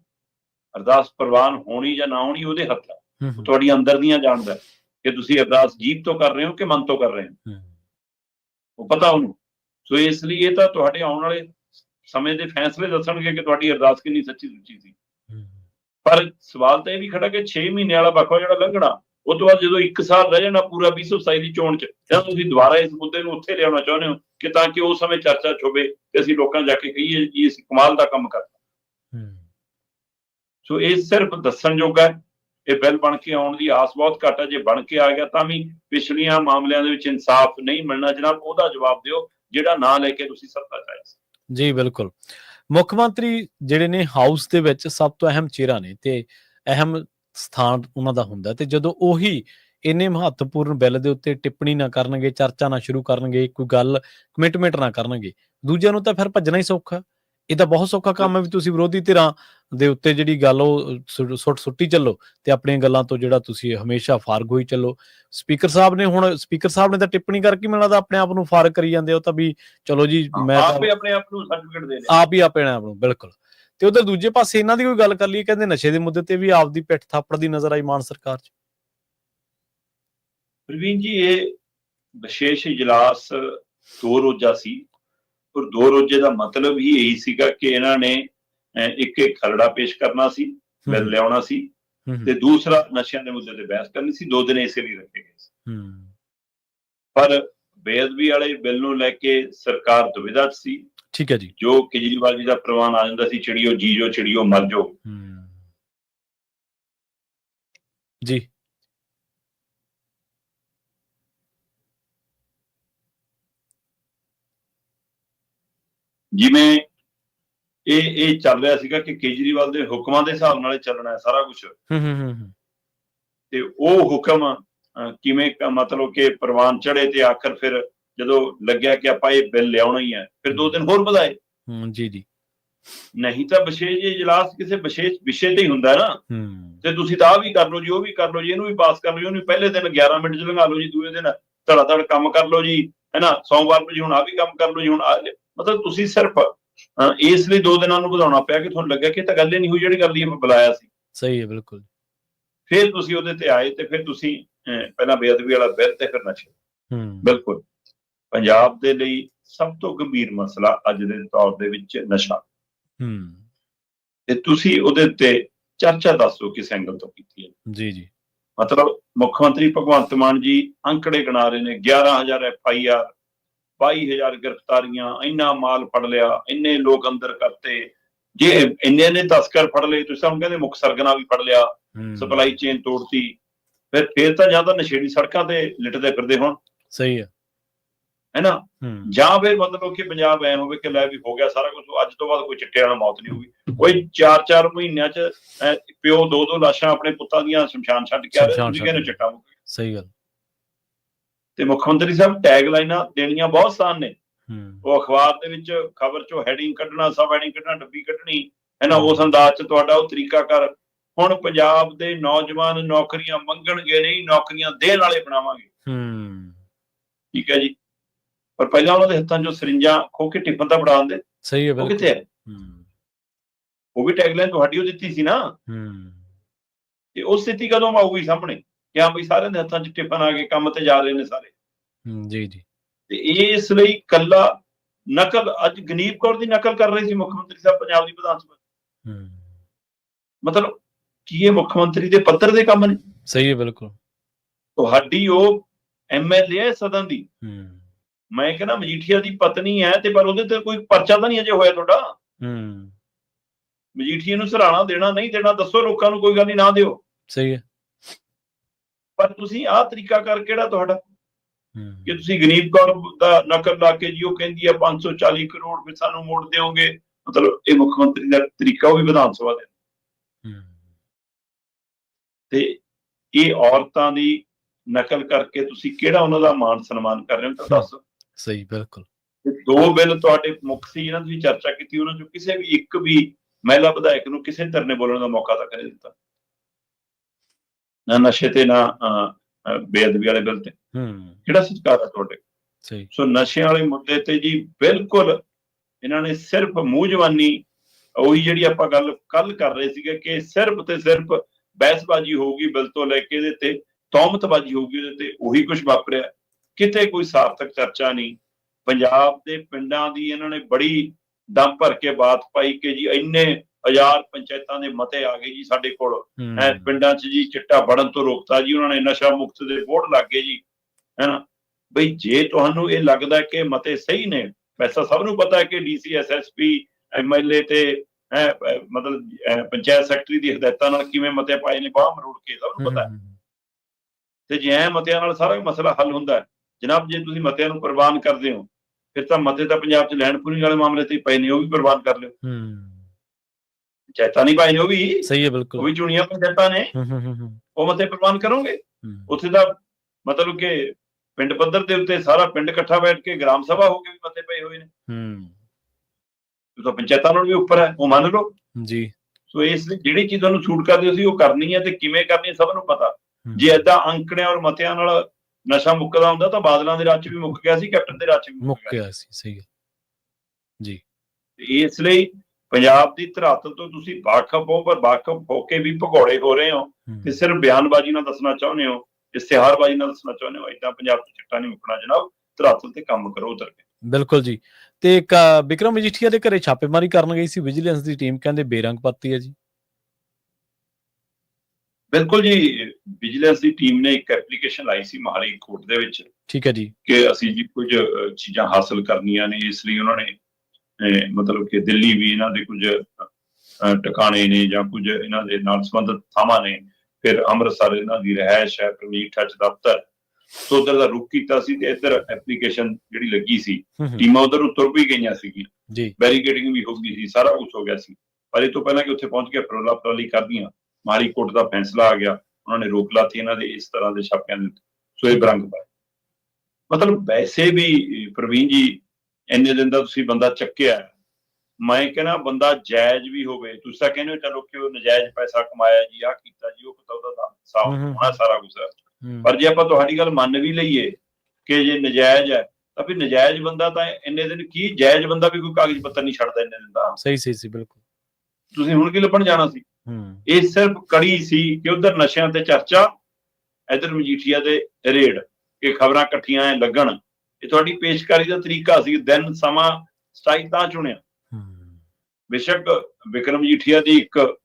[SPEAKER 2] ਅਰਦਾਸ ਪ੍ਰਵਾਨ ਹੋਣੀ ਜਾਂ ਨਾ ਹੋਣੀ ਉਹਦੇ ਹੱਥ ਹੂੰ, ਤੁਹਾਡੀ ਅੰਦਰ ਦੀਆਂ ਜਾਣਦਾ ਕਿ ਤੁਸੀਂ ਅਰਦਾਸ ਜੀਭ ਤੋਂ ਕਰ ਰਹੇ ਹੋ ਕਿ ਮਨ ਤੋਂ ਕਰ ਰਹੇ ਹੋ। ਉਹ ਪਤਾ ਉਹਨੂੰ। ਸੋ ਇਸ ਲਈ ਇਹ ਤਾਂ ਤੁਹਾਡੇ ਆਉਣ ਵਾਲੇ ਸਮੇਂ ਦੇ ਫੈਸਲੇ ਦੱਸਣਗੇ ਕਿ ਤੁਹਾਡੀ ਅਰਦਾਸ ਕਿੰਨੀ ਸੱਚੀ ਸੁੱਚੀ ਸੀ। ਪਰ ਸਵਾਲ ਤਾਂ ਇਹ ਵੀ ਖੜਾ ਕਿ 6 ਮਹੀਨੇ ਵਾਲਾ ਵਕਫਾ ਜਿਹੜਾ ਲੰਘਣਾ ਉਹ ਤੋਂ ਬਾਅਦ ਜਦੋਂ 1 ਸਾਲ ਰਹਿ ਜਾਣਾ ਪੂਰਾ 2027 ਦੀ ਚੋਣ ਚ ਤਾਂ ਤੁਸੀਂ ਦੁਬਾਰਾ ਇਸ ਮੁੱਦੇ ਨੂੰ ਉੱਥੇ ਲਿਆਉਣਾ ਚਾਹੁੰਦੇ ਹੋ ਕਿ ਤਾਂ ਕਿ ਉਸ ਸਮੇਂ ਚਰਚਾ ਹੋਵੇ ਤੇ ਅਸੀਂ ਲੋਕਾਂ ਜਾ ਕੇ ਕਹੀਏ ਜੀ ਅਸੀਂ ਕਮਾਲ ਦਾ ਕੰਮ ਕਰਤਾ ਸੋ ਇਹ ਸਿਰਫ ਦੱਸਣ ਜੋਗਾ ਹੈ। ਇਹ ਬਿੱਲ ਬਣ ਕੇ ਆਉਣ ਦੀ ਆਸ ਬਹੁਤ ਘੱਟ ਹੈ ਜੇ ਬਣ ਕੇ ਆ ਗਿਆ ਤਾਂ ਵੀ ਪਿਛਲੀਆਂ ਮਾਮਲਿਆਂ ਦੇ ਵਿੱਚ ਇਨਸਾਫ ਨਹੀਂ ਮਿਲਣਾ। ਜਨਾਬ, ਉਹਦਾ ਜਵਾਬ ਦਿਓ, ਜਿਹੜਾ ਨਾਂ ਲੈ ਕੇ ਤੁਸੀਂ ਸੱਤਾ ਚਾਹੇ ਸੀ।
[SPEAKER 1] ਜੀ, ਬਿਲਕੁਲ। ਮੁੱਖ ਮੰਤਰੀ ਜਿਹੜੇ ਨੇ ਹਾਊਸ ਦੇ ਵਿੱਚ ਸਭ ਤੋਂ ਅਹਿਮ ਚਿਹਰਾ ਨੇ ਤੇ ਅਹਿਮ ਸਥਾਨ ਉਹਨਾਂ ਦਾ ਹੁੰਦਾ ਤੇ ਜਦੋਂ ਉਹੀ ਇੰਨੇ ਮਹੱਤਵਪੂਰਨ ਬਿੱਲ ਦੇ ਉੱਤੇ ਟਿੱਪਣੀ ਨਾ ਕਰਨਗੇ, ਚਰਚਾ ਨਾ ਸ਼ੁਰੂ ਕਰਨਗੇ, ਕੋਈ ਗੱਲ ਕਮਿਟਮੈਂਟ ਨਾ ਕਰਨਗੇ, ਦੂਜਿਆਂ ਨੂੰ ਤਾਂ ਫਿਰ ਭੱਜਣਾ ਹੀ ਸੌਖਾ। ਇਹ ਤਾਂ ਬਹੁਤ ਸੌਖਾ ਕੰਮ ਹੈ ਵੀ ਤੁਸੀਂ ਵਿਰੋਧੀ ਧਿਰਾਂ ਦੇ ਉੱਤੇ ਜਿਹੜੀ ਗੱਲ ਉਹ ਸੁੱਟ ਸੁੱਟੀ ਚੱਲੋ ਤੇ ਆਪਣੀਆਂ ਗੱਲਾਂ ਤੋਂ ਜਿਹੜਾ ਤੁਸੀਂ ਹਮੇਸ਼ਾ ਫਾਰਗ ਹੋਈ ਚੱਲੋ। ਸਪੀਕਰ ਸਾਹਿਬ ਨੇ ਹੁਣ ਸਪੀਕਰ ਸਾਹਿਬ ਨੇ ਤਾਂ ਟਿੱਪਣੀ ਕਰਕੇ ਮੈਨੂੰ ਲੱਗਦਾ ਆਪਣੇ ਆਪ ਨੂੰ ਫਾਰਗ ਕਰੀ ਜਾਂਦੇ ਹੋ ਤਾਂ ਵੀ ਚਲੋ ਜੀ ਮੈਂ
[SPEAKER 2] ਆਪ ਹੀ ਆਪਣੇ ਆਪ ਨੂੰ ਸਰਟੀਫਿਕੇਟ ਦੇ ਲਿਆ
[SPEAKER 1] ਆਪ ਹੀ ਆਪਣੇ ਆਪ ਨੂੰ ਬਿਲਕੁਲ। ਤੇ ਉਧਰ ਦੂਜੇ ਪਾਸੇ ਇਹਨਾਂ ਦੀ ਕੋਈ ਗੱਲ ਕਰ ਲਈ ਕਹਿੰਦੇ ਨਸ਼ੇ ਦੇ ਮੁੱਦੇ ਤੇ ਵੀ ਆਪਦੀ ਪਿੱਠ ਥਾਪੜ ਦੀ ਨਜ਼ਰ ਆਈ ਮਾਨ ਸਰਕਾਰ 'ਚ।
[SPEAKER 2] ਪ੍ਰਵੀਨ ਜੀ ਇਹ ਵਿਸ਼ੇਸ਼ ਇਜਲਾਸ ਦੋ ਰੋਜ਼ਾ ਸੀ। ਔਰ ਦੋ ਰੋਜ਼ੇ ਦਾ ਮਤਲਬ ਹੀ ਇਹੀ ਸੀਗਾ ਕਿ ਇਹਨਾਂ ਨੇ ਇੱਕ ਇੱਕ ਖਰੜਾ ਪੇਸ਼ ਕਰਨਾ ਸੀ ਬਿੱਲ ਲਿਆਉਣਾ ਸੀ ਤੇ ਦੂਸਰਾ ਨਸ਼ਿਆਂ ਦੇ ਮੁੱਦੇ ਤੇ ਬਹਿਸ ਕਰਨੀ ਸੀ ਦੋ ਦਿਨ ਇਸੇ ਲਈ ਰੱਖੇ ਗਏ ਸੀ। ਪਰ ਬੇਅਦਬੀ ਵਾਲੇ ਬਿੱਲ ਨੂੰ ਲੈ ਕੇ ਸਰਕਾਰ ਦੁਵਿਧਾ 'ਚ ਸੀ।
[SPEAKER 1] ਠੀਕ ਹੈ ਜੀ।
[SPEAKER 2] ਜੋ ਕੇਜਰੀਵਾਲ ਜੀ ਦਾ ਪ੍ਰਵਾਨ ਆ ਜਾਂਦਾ ਸੀ ਚਿੜੀਓ ਜੀਜੋ ਚਿੜੀਓ ਮਰ ਜਾਓ
[SPEAKER 1] ਹੂੰ। ਜੀ।
[SPEAKER 2] ਜਿਵੇਂ ਇਹ ਇਹ ਚੱਲ ਰਿਹਾ ਸੀਗਾ ਕਿ ਕੇਜਰੀਵਾਲ ਦੇ ਹੁਕਮਾਂ ਦੇ ਹਿਸਾਬ ਨਾਲ ਚੱਲਣਾ ਹੈ ਸਾਰਾ ਕੁਝ
[SPEAKER 1] ਹੂੰ ਹੂੰ ਹੂੰ
[SPEAKER 2] ਤੇ ਉਹ ਹੁਕਮ ਕਿਵੇਂ ਮਤਲਬ ਕਿ ਪ੍ਰਵਾਨ ਚੜੇ ਤੇ ਆਖਰ ਫਿਰ ਜਦੋਂ ਲੱਗਿਆ ਕਿ ਆਪਾਂ ਇਹ ਬਿੱਲ ਲਿਆਉਣਾ ਹੀ ਹੈ ਫਿਰ ਦੋ ਦਿਨ ਹੋਰ ਵਧਾਏ।
[SPEAKER 1] ਹੂੰ ਜੀ ਜੀ।
[SPEAKER 2] ਨਹੀਂ ਤਾਂ ਵਿਸ਼ੇਸ਼ ਇਜਲਾਸ ਕਿਸੇ ਵਿਸ਼ੇਸ਼ ਵਿਸ਼ੇ ਤੇ ਹੀ ਹੁੰਦਾ ਨਾ। ਤੇ ਤੁਸੀਂ ਤਾਂ ਆਹ ਵੀ ਕਰ ਲਓ ਜੀ ਉਹ ਵੀ ਕਰ ਲਓ ਜੀ ਇਹਨੂੰ ਵੀ ਪਾਸ ਕਰ ਲਓ ਜੀ ਉਹਨੂੰ ਪਹਿਲੇ ਦਿਨ 11 ਮਿੰਟ ਚ ਲੰਘਾ ਲਓ ਜੀ ਦੂਏ ਦਿਨ ਧੜਾ ਧੜ ਕੰਮ ਕਰ ਲਓ ਜੀ ਹੈਨਾ ਸੋਮਵਾਰ ਨੂੰ ਜੀ ਹੁਣ ਆ ਵੀ ਕੰਮ ਕਰ ਲਓ ਜੀ ਹੁਣ ਮਤਲਬ ਤੁਸੀਂ ਸਿਰਫ ਇਸ ਲਈ ਦੋ ਦਿਨਾਂ ਨੂੰ ਵਧਾਉਣਾ ਪਿਆ ਕਿ ਤੁਹਾਨੂੰ ਲੱਗਿਆ ਕਿ ਤਾਂ ਗੱਲ ਹੀ ਨਹੀਂ ਹੋਈ ਜਿਹੜੀ ਗੱਲ ਲਈ ਆਪਾਂ ਬੁਲਾਇਆ ਸੀ।
[SPEAKER 1] ਸਹੀ ਹੈ ਬਿਲਕੁਲ।
[SPEAKER 2] ਫਿਰ ਤੁਸੀਂ ਉਹਦੇ ਤੇ ਆਏ ਤੇ ਫਿਰ ਤੁਸੀਂ ਪਹਿਲਾਂ ਬੇਅਦਬੀ ਵਾਲਾ ਬਿੱਲ ਤੇ ਫਿਰ ਨਸ਼ੇ।
[SPEAKER 1] ਹੂੰ।
[SPEAKER 2] ਬਿਲਕੁਲ। ਪੰਜਾਬ ਦੇ ਲਈ ਸਭ ਤੋਂ ਗੰਭੀਰ ਮਸਲਾ ਅੱਜ ਦੇ ਤੌਰ ਦੇ ਵਿੱਚ ਨਸ਼ਾ।
[SPEAKER 1] ਹੂੰ।
[SPEAKER 2] ਤੇ ਤੁਸੀਂ ਉਹਦੇ ਤੇ ਚਰਚਾ ਦੱਸੋ ਕਿਸ ਐਂਗਲ ਤੋਂ ਕੀਤੀ ਹੈ।
[SPEAKER 1] ਜੀ ਜੀ।
[SPEAKER 2] ਮਤਲਬ ਮੁੱਖ ਮੰਤਰੀ ਭਗਵੰਤ ਮਾਨ ਜੀ ਅੰਕੜੇ ਗਿਣਾ ਰਹੇ ਨੇ 11000 ਐਫ ਆਈ ਆਰ 22000 ਗ੍ਰਿਫਤਾਰੀਆਂ ਇੰਨਾ ਮਾਲ ਫੜ ਲਿਆ ਇੰਨੇ ਲੋਕ ਅੰਦਰ ਕਰਤੇ। ਜੇ ਇੰਨੇ ਨੇ ਤਸਕਰ ਫੜ ਲਏ ਤੁਸੀਂ ਸਾਨੂੰ ਕਹਿੰਦੇ ਮੁੱਖ ਸਰਗਨਾ ਵੀ ਫੜ ਲਿਆ ਸਪਲਾਈ ਚੇਨ ਤੋੜਤੀ। ਫਿਰ ਫੇਰ ਤਾਂ ਜਾਂ ਤਾਂ ਨਸ਼ੇੜੀ ਸੜਕਾਂ ਤੇ ਲਿਟਦੇ ਫਿਰਦੇ ਹੋਣ।
[SPEAKER 1] ਸਹੀ ਹੈ
[SPEAKER 2] ਹੈਨਾ ਜਾਂ ਫਿਰ ਮਤਲਬ ਕਿ ਪੰਜਾਬ ਐ ਹੋਵੇ ਕਿ ਲੈ ਵੀ ਹੋ ਗਿਆ ਸਾਰਾ ਕੁਝ ਅੱਜ ਤੋਂ ਬਾਅਦ ਕੋਈ ਚਿੱਟੇ ਵਾਲਾ ਮੌਤ ਨਹੀਂ ਹੋਊਗੀ। ਕੋਈ 4-4 ਮਹੀਨਿਆਂ ਚ ਪਿਓ ਦੋ ਦੋ ਲਾਸ਼ਾਂ ਆਪਣੇ ਪੁੱਤਾਂ ਦੀਆਂ ਸ਼ਮਸ਼ਾਨ ਛੱਡ ਕੇ ਆ ਰਹੇ ਤੁਸੀਂ ਕਹਿੰਦੇ ਚਿੱਟਾ ਮੁੱਕ।
[SPEAKER 1] ਸਹੀ ਗੱਲ।
[SPEAKER 2] ਤੇ ਮੁੱਖ ਮੰਤਰੀ ਸਾਹਿਬ ਟੈਗ ਲਾਈਨਾਂ ਦੇਣੀਆਂ ਬਹੁਤ ਆਸਾਨ ਨੇ। ਉਹ ਅਖਬਾਰ ਦੇ ਵਿੱਚ ਖਬਰ ਚੋਂ ਹੈਡਿੰਗ ਕੱਢਣਾ ਸਬ ਹੈਡਿੰਗ ਕੱਢਣਾ ਡੱਬੀ ਕੱਢਣੀ ਹੈ ਨਾ ਉਸ ਅੰਦਾਜ਼ ਚ ਤੁਹਾਡਾ ਉਹ ਤਰੀਕਾ ਕਰ। ਹੁਣ ਪੰਜਾਬ ਦੇ ਨੌਜਵਾਨ ਨੌਕਰੀਆਂ ਮੰਗਣਗੇ ਨਹੀਂ ਨੌਕਰੀਆਂ ਦੇਣ ਵਾਲੇ ਬਣਾਵਾਂਗੇ।
[SPEAKER 1] ਹੂੰ।
[SPEAKER 2] ਠੀਕ ਹੈ ਜੀ। ਪਰ ਪਹਿਲਾਂ ਉਹਨਾਂ ਦੇ ਹੱਥਾਂ 'ਚੋਂ ਸਰਿੰਜਾਂ ਖੋ ਕੇ ਟਿਫਨ ਤਾਂ ਫੜਾ ਦਿੰਦੇ।
[SPEAKER 1] ਸਹੀ ਹੈ
[SPEAKER 2] ਉਹ
[SPEAKER 1] ਬਿਲਕੁਲ।
[SPEAKER 2] ਹੂੰ? ਉਹ ਵੀ ਟੈਗਲਾਈਨ ਤੁਹਾਡੀ ਉਹ ਦਿੱਤੀ ਸੀ ਨਾ।
[SPEAKER 1] ਹੂੰ।
[SPEAKER 2] ਤੇ ਉਹ ਸਥਿਤੀ ਕਦੋਂ ਆਊਗੀ ਸਾਹਮਣੇ? ਕਿ ਹਾਂ ਬਈ ਸਾਰਿਆਂ ਦੇ ਹੱਥਾਂ 'ਚ ਟਿਫਨ ਆ ਕੇ ਕੰਮ ਤੇ ਜਾ ਰਹੇ ਨੇ ਸਾਰੇ।
[SPEAKER 1] ਜੀ ਜੀ।
[SPEAKER 2] ਤੇ ਇਸ ਲਈ ਕੱਲਾ ਨਕਲ ਅੱਜ ਗਨੀਪ ਕੌਰ ਦੀ ਨਕਲ ਕਰ ਰਹੇ ਸੀ ਮੁੱਖ ਮੰਤਰੀ ਸਾਹਿਬ ਪੰਜਾਬ ਦੀ ਵਿਧਾਨ ਸਭਾ।
[SPEAKER 1] ਹੂੰ।
[SPEAKER 2] ਮਤਲਬ ਕੀ ਇਹ ਮੁੱਖ ਮੰਤਰੀ ਦੇ ਪੱਤਰ ਦੇ ਕੰਮ ਨੇ?
[SPEAKER 1] ਸਹੀ ਹੈ ਬਿਲਕੁਲ।
[SPEAKER 2] ਤੁਹਾਡੀ ਉਹ ਐਮਐਲਏ ਹੈ ਸਦਨ ਦੀ।
[SPEAKER 1] ਹੂੰ।
[SPEAKER 2] ਮੈਂ ਕਹਿੰਦਾ ਮਜੀਠੀਆ ਦੀ ਪਤਨੀ ਹੈ ਤੇ ਪਰ ਉਹਦੇ ਤੇ ਕੋਈ ਪਰਚਾ ਤਾਂ ਨਹੀਂ ਅਜੇ ਹੋਇਆ ਤੁਹਾਡਾ?
[SPEAKER 1] ਹੂੰ।
[SPEAKER 2] ਮਜੀਠੀਆ ਨੂੰ ਸਰਾਣਾ ਦੇਣਾ ਨਹੀਂ ਦੇਣਾ ਦੱਸੋ ਲੋਕਾਂ ਨੂੰ ਕੋਈ ਗੱਲ ਨਹੀਂ ਨਾ ਦਿਓ।
[SPEAKER 1] ਸਹੀ ਹੈ।
[SPEAKER 2] ਪਰ ਤੁਸੀਂ ਆਹ ਤਰੀਕਾ ਕਰ ਕਿਹੜਾ ਤੁਹਾਡਾ ਕਿ ਤੁਸੀਂ ਗਰੀਬ ਕੌਰ ਦਾ ਨਕਲ ਲਾ ਕੇ ਜੀ ਉਹ ਕਹਿੰਦੀ ਆ 540 ਕਰੋੜ ਫਿਰ ਸਾਨੂੰ ਮੋੜ ਦਿਓਗੇ। ਮਤਲਬ ਇਹ ਮੁੱਖ ਮੰਤਰੀ ਦਾ ਤਰੀਕਾ ਉਹ ਵੀ ਵਿਧਾਨ ਸਭਾ ਦੇ। ਤੇ ਇਹ ਔਰਤਾਂ ਦੀ ਨਕਲ ਕਰਕੇ ਤੁਸੀਂ ਕਿਹੜਾ ਉਹਨਾਂ ਦਾ ਮਾਣ ਸਨਮਾਨ ਕਰ ਰਹੇ ਹੋ ਤਾਂ ਦੱਸੋ।
[SPEAKER 1] ਸਹੀ ਬਿਲਕੁਲ।
[SPEAKER 2] ਦੋ ਬਿੱਲ ਤੁਹਾਡੇ ਮੁੱਖ ਸੀ ਇਹਨਾਂ ਦੀ ਚਰਚਾ ਕੀਤੀ ਉਹਨਾਂ ਚੋਂ ਕਿਸੇ ਵੀ ਇੱਕ ਵੀ ਮਹਿਲਾ ਵਿਧਾਇਕ ਨੂੰ ਕਿਸੇ ਧਰਨੇ ਬੋਲਣ ਦਾ ਮੌਕਾ ਤੱਕ ਨਹੀਂ ਦਿੱਤਾ। ਨਾ ਨਸ਼ੇ ਤੇ ਨਾ ਬੇਅਦਬੀ ਵਾਲੇ ਬਿੱਲ ਤੇ।
[SPEAKER 1] ਹੂੰ।
[SPEAKER 2] ਕਿਹੜਾ ਸਤਿਕਾਰ ਹੈ ਤੁਹਾਡੇ?
[SPEAKER 1] ਸਹੀ।
[SPEAKER 2] ਸੋ ਨਸ਼ਿਆਂ ਵਾਲੇ ਮੁੱਦੇ ਤੇ ਜੀ ਬਿਲਕੁਲ ਇਹਨਾਂ ਨੇ ਸਿਰਫ ਮੂੰਹ ਜਵਾਨੀ ਉਹੀ ਜਿਹੜੀ ਆਪਾਂ ਗੱਲ ਕੱਲ ਕਰ ਰਹੇ ਸੀਗੇ ਕਿ ਸਿਰਫ ਤੇ ਸਿਰਫ ਬਹਿਸਬਾਜ਼ੀ ਹੋਊਗੀ ਬਿੱਲ ਤੋਂ ਲੈ ਕੇ ਇਹਦੇ ਤੇ ਤੌਮਤਬਾਜ਼ੀ ਹੋਊਗੀ ਇਹਦੇ ਤੇ ਉਹੀ ਕੁਝ ਵਾਪਰਿਆ। ਕਿਤੇ ਕੋਈ ਸਾਰਥਕ ਚਰਚਾ ਨਹੀਂ। ਪੰਜਾਬ ਦੇ ਪਿੰਡਾਂ ਦੀ ਇਹਨਾਂ ਨੇ ਬੜੀ ਦਮ ਭਰ ਕੇ ਬਾਤ ਪਾਈ ਕਿ ਜੀ ਇੰਨੇ ਹਜ਼ਾਰ ਪੰਚਾਇਤਾਂ ਦੇ ਮਤੇ ਆ ਗਏ ਜੀ ਸਾਡੇ ਕੋਲ। ਹੂੰ। ਪਿੰਡਾਂ 'ਚ ਜੀ ਚਿੱਟਾ ਵੜਨ ਤੋਂ ਰੋਕਤਾ ਜੀ ਉਹਨਾਂ ਨੇ ਨਸ਼ਾ ਮੁਕਤ ਦੇ ਬੋਰਡ ਲੱਗ ਗਏ ਜੀ। ਹੈਨਾ? ਬਈ ਜੇ ਤੁਹਾਨੂੰ ਇਹ ਲੱਗਦਾ ਕਿ ਮਤੇ ਸਹੀ ਨੇ ਵੈਸਾ ਸਭ ਨੂੰ ਪਤਾ ਹੈ ਕਿ ਡੀਸੀ ਐਸਐਸਪੀ ਐਮਐਲਏ ਤੇ ਮਤਲਬ ਪੰਚਾਇਤ ਸੈਕਟਰੀ ਦੀ ਹਦਾਇਤਾਂ ਨਾਲ ਕਿਵੇਂ ਮਤੇ ਪਾਏ ਨੇ ਬਾਹਰ ਮਰੋੜ ਕੇ ਸਭ ਨੂੰ ਪਤਾ ਹੈ। ਤੇ ਜੇ ਐ ਮਤਿਆਂ ਨਾਲ ਸਾਰਾ ਮਸਲਾ ਹੱਲ ਹੁੰਦਾ ਹੈ ਜਨਾਬ ਜੇ ਤੁਸੀਂ ਮਤਿਆਂ ਨੂੰ ਪ੍ਰਵਾਨ ਕਰਦੇ ਹੋ ਫਿਰ ਤਾਂ ਮਤੇ ਤਾਂ ਪੰਜਾਬ 'ਚ ਲੈਣ ਪੂਰੀ ਵਾਲੇ ਮਾਮਲੇ ਤੇ ਪਏ ਨੇ ਉਹ ਵੀ ਪ੍ਰਵਾਨ ਕਰ ਲਿਓ।
[SPEAKER 1] ਹੂੰ।
[SPEAKER 2] ਪੰਚਾਇਤਾਂ ਨਹੀਂ ਪਾਏ ਨੇ ਉਹ ਵੀ
[SPEAKER 1] ਸਹੀ ਹੈ
[SPEAKER 2] ਉਹ
[SPEAKER 1] ਬਿਲਕੁਲ
[SPEAKER 2] ਵੀ ਚੁਣੀਆਂ ਪੰਚਾਇਤਾਂ ਨੇ।
[SPEAKER 1] ਹੂੰ ਹੂੰ ਹੂੰ ਹੂੰ,
[SPEAKER 2] ਉਹ ਮਤੇ ਪ੍ਰਵਾਨ ਕਰੋਗੇ? ਉੱਥੇ ਦਾ ਮਤਲਬ ਕਿ ਪਿੰਡ ਪੱਧਰ ਦੇ ਉੱਤੇ ਸਾਰਾ ਪਿੰਡ ਇਕੱਠਾ ਬੈਠ ਕੇ ਗ੍ਰਾਮ ਸਭਾ ਹੋ ਕੇ ਵੀ ਮਤੇ ਪਏ ਹੋਏ ਨੇ।
[SPEAKER 1] ਹੂੰ।
[SPEAKER 2] ਉਹ ਤਾਂ ਪੰਚਾਇਤਾਂ ਨਾਲ ਵੀ ਉੱਪਰ ਹੈ ਉਹ ਮੰਨ ਲਓ।
[SPEAKER 1] ਜੀ।
[SPEAKER 2] ਸੋ ਇਸ ਲਈ ਜਿਹੜੀ ਚੀਜ਼ ਤੁਹਾਨੂੰ ਸੂਟ ਕਰਦੀ ਸੀ ਉਹ ਕਰਨੀ ਹੈ ਤੇ ਕਿਵੇਂ ਕਰਨੀ ਸਭ ਨੂੰ ਪਤਾ। ਜੇ ਏਦਾਂ ਅੰਕੜਿਆਂ ਔਰ ਮਤਿਆਂ ਨਾਲ ਨਸ਼ਾ ਮੁੱਕਦਾ ਹੁੰਦਾ ਤਾਂ ਬਾਦਲਾਂ ਦੇ ਰਾਜ 'ਚ ਵੀ ਮੁੱਕ ਗਿਆ ਸੀ ਕੈਪਟਨ ਦੇ ਰਾਜ 'ਚ ਵੀ
[SPEAKER 1] ਮੁੱਕ
[SPEAKER 2] ਗਿਆ
[SPEAKER 1] ਸੀ। ਸਹੀ ਹੈ। ਜੀ।
[SPEAKER 2] ਇਸ ਲਈ ਪੰਜਾਬ ਦੀ ਧਰਾਤਲ ਤੋਂ ਤੁਸੀਂ ਵਾਕਫ ਹੋ ਪਰ ਵਾਕਫ ਹੋ ਕੇ ਵੀ ਭਗੌੜੇ ਹੋ ਰਹੇ ਹੋ। ਤੇ ਸਿਰਫ ਬਿਆਨਬਾਜ਼ੀ ਨਾਲ ਦੱਸਣਾ ਚਾਹੁੰਦੇ ਹੋ ਇਸ਼ਤਿਹਾਰਬਾਜ਼ੀ ਨਾਲ ਦੱਸਣਾ ਚਾਹੁੰਦੇ ਹੋ ਇਦਾਂ ਪੰਜਾਬ ਤੋਂ ਚਿੱਟਾ ਨਹੀਂ ਮੁੱਕਣਾ ਜਨਾਬ। ਧਰਾਤਲ ਤੇ ਕੰਮ ਕਰੋ ਉਤਰ ਕੇ।
[SPEAKER 1] ਬਿਲਕੁਲ ਜੀ। ਤੇ ਵਿਕਰਮ ਮਜੀਠੀਆ ਦੇ ਘਰੇ ਛਾਪੇਮਾਰੀ ਕਰਨ ਗਈ ਸੀ ਵਿਜੀਲੈਂਸ ਦੀ ਟੀਮ ਕਹਿੰਦੇ ਬੇਰੰਗ ਪੱਤੀ ਹੈ ਜੀ।
[SPEAKER 2] ਬਿਲਕੁਲ ਜੀ ਵਿਜੀਲੈਂਸ ਦੀ ਟੀਮ ਨੇ ਇੱਕ ਐਪਲੀਕੇਸ਼ਨ ਲਾਈ ਸੀ ਮਹਾਲੀ ਕੋਰਟ ਦੇ ਵਿੱਚ।
[SPEAKER 1] ਠੀਕ ਹੈ ਜੀ।
[SPEAKER 2] ਕਿ ਅਸੀਂ ਜੀ ਕੁਝ ਚੀਜ਼ਾਂ ਹਾਸਲ ਕਰਨੀਆਂ ਨੇ ਇਸ ਲਈ ਉਹਨਾਂ ਨੇ ਮਤਲਬ ਕਿ ਦਿੱਲੀ ਵੀ ਇਹਨਾਂ ਦੇ ਕੁਝ ਟਿਕਾਣੇ ਨੇ ਜਾਂ ਕੁਝ ਇਹਨਾਂ ਦੇ ਨਾਲ ਸੰਬੰਧਿਤ ਥਾਵਾਂ ਨੇ ਫਿਰ ਅੰਮ੍ਰਿਤਸਰ ਇਹਨਾਂ ਦੀ ਰਹਿائش ਹੈ ਪ੍ਰਨੀਤ ਠੱਜ ਦਫ਼ਤਰ। ਸੋ ਉਧਰ ਦਾ ਰੁਕ ਕੀਤਾ ਸੀ ਤੇ ਇੱਧਰ ਐਪਲੀਕੇਸ਼ਨ ਜਿਹੜੀ ਲੱਗੀ ਸੀ ਟੀਮਾਂ ਉਧਰ ਉਤਰ ਵੀ ਗਈਆਂ ਸੀਗੀਆਂ।
[SPEAKER 1] ਜੀ।
[SPEAKER 2] ਬੈਰੀਕੇਡਿੰਗ ਵੀ ਹੋ ਗਈ ਸੀ ਸਾਰਾ ਕੁਝ ਹੋ ਗਿਆ ਸੀ। ਪਰ ਇਹ ਤੋਂ ਪਹਿਲਾਂ ਕਿ ਉੱਥੇ ਪਹੁੰਚ ਕੇ ਪਰੋਲਾ ਪਰੋਲੀ ਕਰਦੀਆਂ ਮਾਰੀ ਕੋਟ ਦਾ ਫੈਸਲਾ ਆ ਗਿਆ ਉਹਨਾਂ ਨੇ ਰੋਕ ਲਾਤੀ ਇਹਨਾਂ ਦੇ ਇਸ ਤਰ੍ਹਾਂ ਦੇ ਛਾਪਿਆਂ ਦੇ ਸੋਏ ਬਰੰਗ ਪਾਏ। ਮਤਲਬ ਵੈਸੇ ਵੀ ਪ੍ਰਵੀਨ ਜੀ ਇੰਨੇ ਦਿਨ ਦਾ ਤੁਸੀਂ ਬੰਦਾ ਚੱਕਿਆ। ਮੈਂ ਕਹਿੰਦਾ ਬੰਦਾ ਜਾਇਜ਼ ਵੀ ਹੋਵੇ। ਤੁਸੀਂ ਤਾਂ ਕਹਿੰਦੇ ਹੋ ਚਲੋ ਕਿ ਉਹ ਨਜਾਇਜ਼ ਪੈਸਾ ਕਮਾਇਆ ਜੀ ਆ ਕੀਤਾ ਜੀ ਉਹ ਕੀਤਾ ਉਹਦਾ ਤਾਂ ਸਾਫ਼। ਹੋਣਾ ਸਾਰਾ ਕੁਝ ਪਰ ਜੇ ਆਪਾਂ ਤੁਹਾਡੀ ਗੱਲ ਮੰਨ ਵੀ ਲਈਏ ਕਿ ਜੇ ਨਜਾਇਜ਼ ਹੈ ਤਾਂ ਫਿਰ ਨਜਾਇਜ਼ ਬੰਦਾ ਤਾਂ ਇੰਨੇ ਦਿਨ ਕੀ ਜਾਇਜ਼ ਬੰਦਾ ਵੀ ਕੋਈ ਕਾਗਜ਼ ਪੱਤਰ ਨਹੀਂ ਛੱਡਦਾ ਇੰਨੇ ਦਿਨ ਦਾ।
[SPEAKER 1] ਸਹੀ ਸਹੀ ਸੀ ਬਿਲਕੁਲ।
[SPEAKER 2] ਤੁਸੀਂ ਹੁਣ ਕੀ ਲੱਭਣ ਜਾਣਾ ਸੀ? ਇਹ ਸਿਰਫ ਕੜੀ ਸੀ ਕਿ ਉਧਰ ਨਸ਼ਿਆਂ ਤੇ ਚਰਚਾ ਇਧਰ ਮਜੀਠੀਆ ਦੇ ਰੇਡ ਕਿ ਖਬਰਾਂ ਇਕੱਠੀਆਂ ਲੱਗਣ। ਇਹ ਤੁਹਾਡੀ ਪੇਸ਼ਕਾਰੀ ਦਾ ਤਰੀਕਾ ਸੀ ਦਿਨ ਸਮਾਂ ਸਟਾਈਲ ਤਾਂ ਚੁਣਿਆ।
[SPEAKER 1] ਹੂੰ।
[SPEAKER 2] ਬੇਸ਼ੱਕ ਵਿਕਰਮ ਮਜੀਠੀਆ ਦੀ ਇੱਕ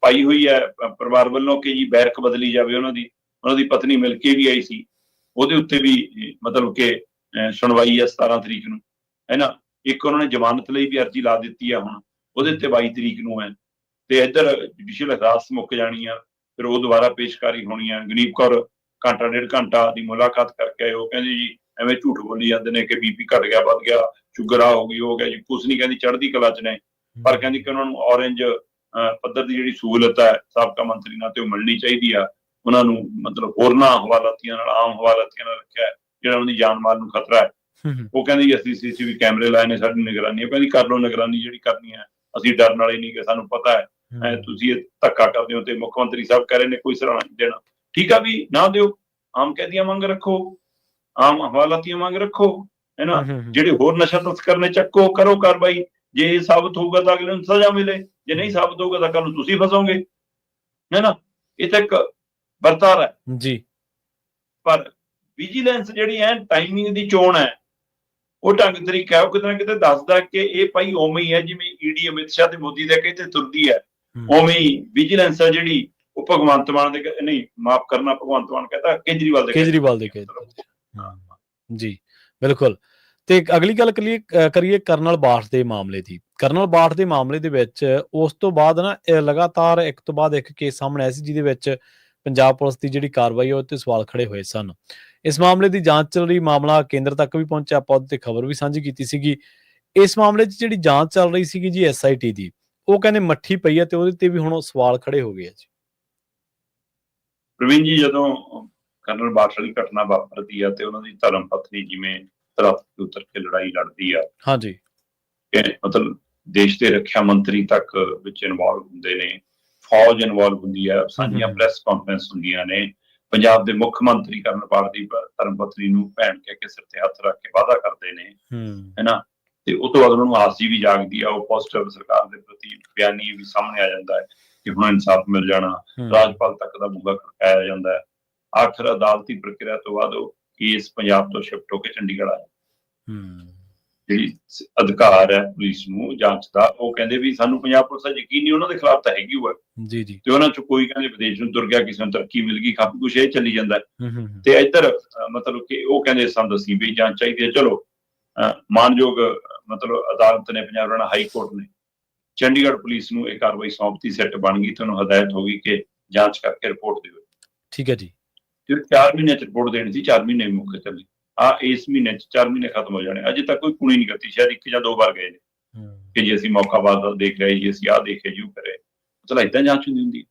[SPEAKER 2] ਪਾਈ ਹੋਈ ਹੈ ਪਰਿਵਾਰ ਵੱਲੋਂ ਕਿ ਜੀ ਬੈਰਕ ਬਦਲੀ ਜਾਵੇ ਉਹਨਾਂ ਦੀ ਉਹਨਾਂ ਦੀ ਪਤਨੀ ਮਿਲ ਕੇ ਵੀ ਆਈ ਸੀ। ਉਹਦੇ ਉੱਤੇ ਵੀ ਮਤਲਬ ਕਿ ਸੁਣਵਾਈ ਹੈ 17 ਤਰੀਕ ਨੂੰ। ਹੈ ਨਾ? ਇੱਕ ਉਹਨਾਂ ਨੇ ਜ਼ਮਾਨਤ ਲਈ ਵੀ ਅਰਜ਼ੀ ਲਾ ਦਿੱਤੀ ਆ ਹੁਣ। ਉਹਦੇ ਤੇ 22 ਤਰੀਕ ਨੂੰ ਹੈ। ਤੇ ਇੱਧਰ ਜੁਡੀਸ਼ੀਅਲ ਅਦਾਲਤ ਮੁੱਕ ਜਾਣੀ ਆ ਫਿਰ ਉਹ ਦੁਬਾਰਾ ਪੇਸ਼ਕਾਰੀ ਹੋਣੀ ਆ। ਗਨੀਪ ਕੌਰ ਘੰਟਾ ਡੇਢ ਘੰਟਾ ਦੀ ਮੁਲਾਕਾਤ ਕਰਕੇ ਉਹ ਕਹਿੰਦੇ ਜੀ ਐਵੇਂ ਝੂਠ ਬੋਲੀ ਜਾਂਦੇ ਨੇ ਕਿ ਬੀਪੀ ਘਟ ਗਿਆ ਵੱਧ ਗਿਆ ਸ਼ੂਗਰ ਆ ਹੋ ਗਈ ਹੋ ਗਿਆ ਜੀ ਕੁਛ ਨਹੀਂ ਕਹਿੰਦੀ ਚੜ੍ਹਦੀ ਕਲਾ ਚ ਨੇ। ਪਰ ਕਹਿੰਦੀ ਕਿ ਉਹਨਾਂ ਨੂੰ ਔਰੇਂਜ ਪੱਧਰ ਦੀ ਜਿਹੜੀ ਸਹੂਲਤ ਹੈ ਸਾਬਕਾ ਮੰਤਰੀ ਨਾਲ ਤੇ ਉਹ ਮਿਲਣੀ ਚਾਹੀਦੀ ਆ। ਉਹਨਾਂ ਨੂੰ ਮਤਲਬ ਹੋਰਨਾਂ ਹਵਾਲਾਤੀਆਂ ਨਾਲ ਆਮ ਹਵਾਲਾਤੀਆਂ ਨਾਲ ਰੱਖਿਆ ਜਿਹੜਾ ਉਹਨਾਂ ਦੀ ਜਾਨ ਮਾਲ ਨੂੰ ਖਤਰਾ ਹੈ। ਉਹ ਕਹਿੰਦੀ ਅਸੀਂ ਸੀਸੀਟੀਵੀ ਕੈਮਰੇ ਲਾਏ ਨੇ ਸਾਡੀ ਨਿਗਰਾਨੀ ਹੈ ਕਹਿੰਦੀ ਕਰ ਲਓ ਨਿਗਰਾਨੀ ਜਿਹੜੀ ਕਰਨੀ ਹੈ। ਅਸੀਂ ਡਰਨ ਵਾਲੇ ਨਹੀਂ ਕਿ ਸਾਨੂੰ ਪਤਾ ਹੈ। ਤੁਸੀਂ ਇਹ ਧੱਕਾ ਕਰਦੇ ਹੋ ਤੇ ਮੁੱਖ ਮੰਤਰੀ ਸਾਹਿਬ ਕਹਿ ਰਹੇ ਨੇ ਕੋਈ ਸਰਾਣਾ ਨਹੀਂ ਦੇਣਾ। ਠੀਕ ਆ ਵੀ ਨਾ ਦਿਓ ਆਮ ਕੈਦੀਆਂ ਮੰਗ ਰੱਖੋ। ਆਮ ਹਵਾਲਾਤੀਆਂ ਮੰਗ ਰੱਖੋ ਹੈ ਨਾ? ਜਿਹੜੇ ਹੋਰ ਨਸ਼ਾ ਤਸਕਰ ਨੇ ਚੱਕੋ ਕਰੋ ਕਾਰਵਾਈ। ਜੇ ਇਹ ਸਾਬਤ ਹੋਊਗਾ ਤਾਂ ਅਗਲੇ ਨੂੰ ਸਜ਼ਾ ਮਿਲੇ। ਜੇ ਨਹੀਂ ਸਾਬਤ ਹੋਊਗਾ ਤਾਂ ਕੱਲ ਨੂੰ ਤੁਸੀਂ ਫਸੋਗੇ ਹੈ ਨਾ? ਇਹ ਤਾਂ ਇੱਕ ਵਰਤਾਰਾ ਹੈ।
[SPEAKER 1] ਜੀ।
[SPEAKER 2] ਪਰ ਵਿਜੀਲੈਂਸ ਜਿਹੜੀ ਹੈ ਟਾਈਮਿੰਗ ਦੀ ਚੋਣ ਹੈ। ਉਹ ਢੰਗ ਤਰੀਕਾ ਉਹ ਕਿਤੇ ਨਾ ਕਿਤੇ ਦੱਸਦਾ ਕਿ ਇਹ ਭਾਈ ਉਵੇਂ ਹੀ ਹੈ ਜਿਵੇਂ ਈਡੀ ਅਮਿਤ ਸ਼ਾਹ ਤੇ ਮੋਦੀ ਦੇ ਕਹੇ ਤੇ ਤੁਰਦੀ ਹੈ। ਉਵੇਂ ਹੀ ਵਿਜੀਲੈਂਸ ਹੈ ਜਿਹੜੀ ਉਹ ਭਗਵੰਤ ਮਾਨ ਦੇ ਨਹੀਂ ਮਾਫ ਕਰਨਾ ਭਗਵੰਤ ਮਾਨ ਕਹਿੰਦਾ ਕੇਜਰੀਵਾਲ ਦੇ।
[SPEAKER 1] ਕੇਜਰੀਵਾਲ ਦੇ ਕਹੇ ਜੀ, ਬਿਲਕੁਲ। ਤੇ ਅਗਲੀ ਗੱਲ ਕਰੀਏ ਕਰਨਲ ਬਾਠ ਦੇ ਮਾਮਲੇ ਦੀ। ਕਰਨਲ ਬਾਠ ਦੇ ਮਾਮਲੇ ਦੇ ਵਿੱਚ ਉਸ ਤੋਂ ਬਾਅਦ ਨਾ ਲਗਾਤਾਰ ਇੱਕ ਤੋਂ ਬਾਅਦ ਇੱਕ ਕੇਸ ਸਾਹਮਣੇ ਆਇਆ ਸੀ, ਜਿਹਦੇ ਵਿੱਚ ਪੰਜਾਬ ਪੁਲਿਸ ਦੀ ਜਿਹੜੀ ਕਾਰਵਾਈ ਉਹ ਤੇ ਸਵਾਲ ਖੜੇ ਹੋਏ ਸਨ। ਇਸ ਮਾਮਲੇ ਦੀ ਜਾਂਚ ਚੱਲ ਰਹੀ ਮਾਮਲਾ ਕੇਂਦਰ ਤੱਕ ਵੀ ਪਹੁੰਚਿਆ, ਆਪਾਂ ਉਹਦੇ ਤੇ ਖਬਰ ਵੀ ਸਾਂਝੀ ਕੀਤੀ ਸੀਗੀ। ਇਸ ਮਾਮਲੇ 'ਚ ਜਿਹੜੀ ਜਾਂਚ ਚੱਲ ਰਹੀ ਸੀਗੀ ਜੀ ਐਸਆਈਟੀ ਦੀ, ਉਹ ਕਹਿੰਦੇ ਮੱਠੀ ਪਈ ਹੈ ਤੇ ਉਹਦੇ ਤੇ ਵੀ ਹੁਣ ਸਵਾਲ ਖੜੇ ਹੋ ਗਏ ਆ ਜੀ।
[SPEAKER 2] ਪ੍ਰਵੀਨ ਜੀ, ਜਦੋਂ ਕਰਨਲ ਬਾਠ ਵਾਲੀ ਘਟਨਾ ਵਾਪਰਦੀ ਆ ਤੇ ਉਹਨਾਂ ਦੀ ਧਰਮ ਪਤਨੀ ਜਿਵੇਂ ਤਰਫ ਤੇ ਉਤਰ ਕੇ ਲੜਾਈ ਲੜਦੀ ਆ।
[SPEAKER 1] ਹਾਂਜੀ।
[SPEAKER 2] ਮਤਲਬ ਦੇਸ਼ ਦੇ ਰੱਖਿਆ ਮੰਤਰੀ ਤੱਕ ਵਿੱਚ ਇਨਵੋਲਵ ਹੁੰਦੇ ਨੇ। ਫੌਜ ਇਨਵੋਲਵ ਹੁੰਦੀ ਸਾਂਝੀਆਂ
[SPEAKER 1] ਹਮ।
[SPEAKER 2] ਪ੍ਰੈਸ ਕਾਨਫਰੰਸ ਹੁੰਦੀਆਂ ਨੇ। ਪੰਜਾਬ ਦੇ ਮੁੱਖ ਮੰਤਰੀ ਕਰਨਪਾਲ ਦੀ ਪ- ਧਰਮ ਪਤਨੀ ਨੂੰ ਭੈਣ ਕਹਿ ਕੇ ਸਿਰ ਤੇ ਹੱਥ ਰੱਖ ਕੇ ਵਾਅਦਾ ਕਰਦੇ ਨੇ।
[SPEAKER 1] ਹੂੰ
[SPEAKER 2] ਹੈਨਾ? ਤੇ ਉਸ ਤੋਂ ਬਾਅਦ ਉਹਨਾਂ ਨੂੰ ਹਾਸੀ ਵੀ ਜਾਗਦੀ ਆ। ਉਹ ਪੋਸਟਰ ਸਰਕਾਰ ਦੇ ਪ੍ਰਤੀ ਬਿਆਨੀ ਵੀ ਸਾਹਮਣੇ ਆ ਜਾਂਦਾ ਹੈ ਕਿ ਹੁਣ ਇਨਸਾਫ ਮਿਲ ਜਾਣਾ। ਰਾਜਪਾਲ ਤੱਕ ਦਾ ਬੁੱਗਾ ਖੜਕਾਇਆ ਜਾਂਦਾ ਹੈ। ਆਖਰ ਅਦਾਲਤੀ ਪ੍ਰਕਿਰਿਆ ਤੋਂ ਬਾਅਦ ਉਹ ਕੇਸ ਪੰਜਾਬ ਤੋਂ ਸ਼ਿਫਟ ਹੋ ਕੇ ਚੰਡੀਗੜ੍ਹ ਆਇਆ
[SPEAKER 1] ਹੂੰ।
[SPEAKER 2] ਜਿਹੜੀ ਅਧਿਕਾਰ ਹੈ ਪੁਲਿਸ ਨੂੰ ਜਾਂਚ ਦਾ ਉਹ ਕਹਿੰਦੇ ਵੀ ਸਾਨੂੰ ਪੰਜਾਬ ਪੁਲਿਸ ਦਾ ਯਕੀਨ ਨਹੀਂ ਉਹਨਾਂ ਦੇ ਖਿਲਾਫ ਤਾਂ ਹੈਗੀ ਹੋਇਆ
[SPEAKER 1] ਜੀ ਜੀ।
[SPEAKER 2] ਤੇ ਉਹਨਾਂ ਚ ਕੋਈ ਕਹਿੰਦੇ ਵਿਦੇਸ਼ ਨੂੰ ਤੁਰ ਗਿਆ ਕਿਸੇ ਨੂੰ ਤਰੱਕੀ ਮਿਲ ਗਈ ਕਾਫੀ ਕੁਛ ਇਹ ਚੱਲੀ ਜਾਂਦਾ। ਤੇ ਇੱਧਰ ਮਤਲਬ ਕਿ ਉਹ ਕਹਿੰਦੇ ਸਾਨੂੰ ਦਸੀ ਵੀ ਜਾਂਚ ਚਾਹੀਦੀ ਹੈ ਚਲੋ ਮਾਨਯੋਗ ਮਤਲਬ ਅਦਾਲਤ ਨੇ ਪੰਜਾਬ ਹਰਿਆਣਾ ਹਾਈ ਕੋਰਟ ਨੇ ਚੰਡੀਗੜ੍ਹ ਪੁਲਿਸ ਨੂੰ ਇਹ ਕਾਰਵਾਈ ਸੌਂਪਤੀ ਸੈੱਟ ਬਣ ਗਈ ਤੇ ਉਹਨੂੰ ਹਦਾਇਤ ਹੋ ਗਈ ਕਿ ਜਾਂਚ ਕਰਕੇ ਰਿਪੋਰਟ ਦਿਓ।
[SPEAKER 1] ਠੀਕ ਹੈ ਜੀ।
[SPEAKER 2] ਤੇ 4 ਮਹੀਨੇ ਚ ਰਿਪੋਰਟ ਦੇਣੀ ਸੀ 4 ਮਹੀਨੇ ਮੁੱਕ ਚੱਲੀ। ਆ ਇਸ ਮਹੀਨੇ ਚ 4 ਮਹੀਨੇ ਖਤਮ ਹੋ ਜਾਣੇ। ਅਜੇ ਤੱਕ ਕੋਈ ਕੁਣੀ ਨਹੀਂ ਕਰਤੀ ਸ਼ਾਇਦ ਇੱਕ ਜਾਂ ਦੋ ਵਾਰ ਗਏ ਨੇ। ਕਿ ਜੀ ਅਸੀਂ ਮੌਕਾ ਬਾਅਦ ਦੇਖ ਰਹੇ ਜੀ ਅਸੀਂ ਆਹ ਦੇਖੇ ਜੂ ਕਰੇ। ਚਲ ਇਦਾਂ ਜਾਂਚ ਹੁੰਦੀ ਹੁੰਦੀ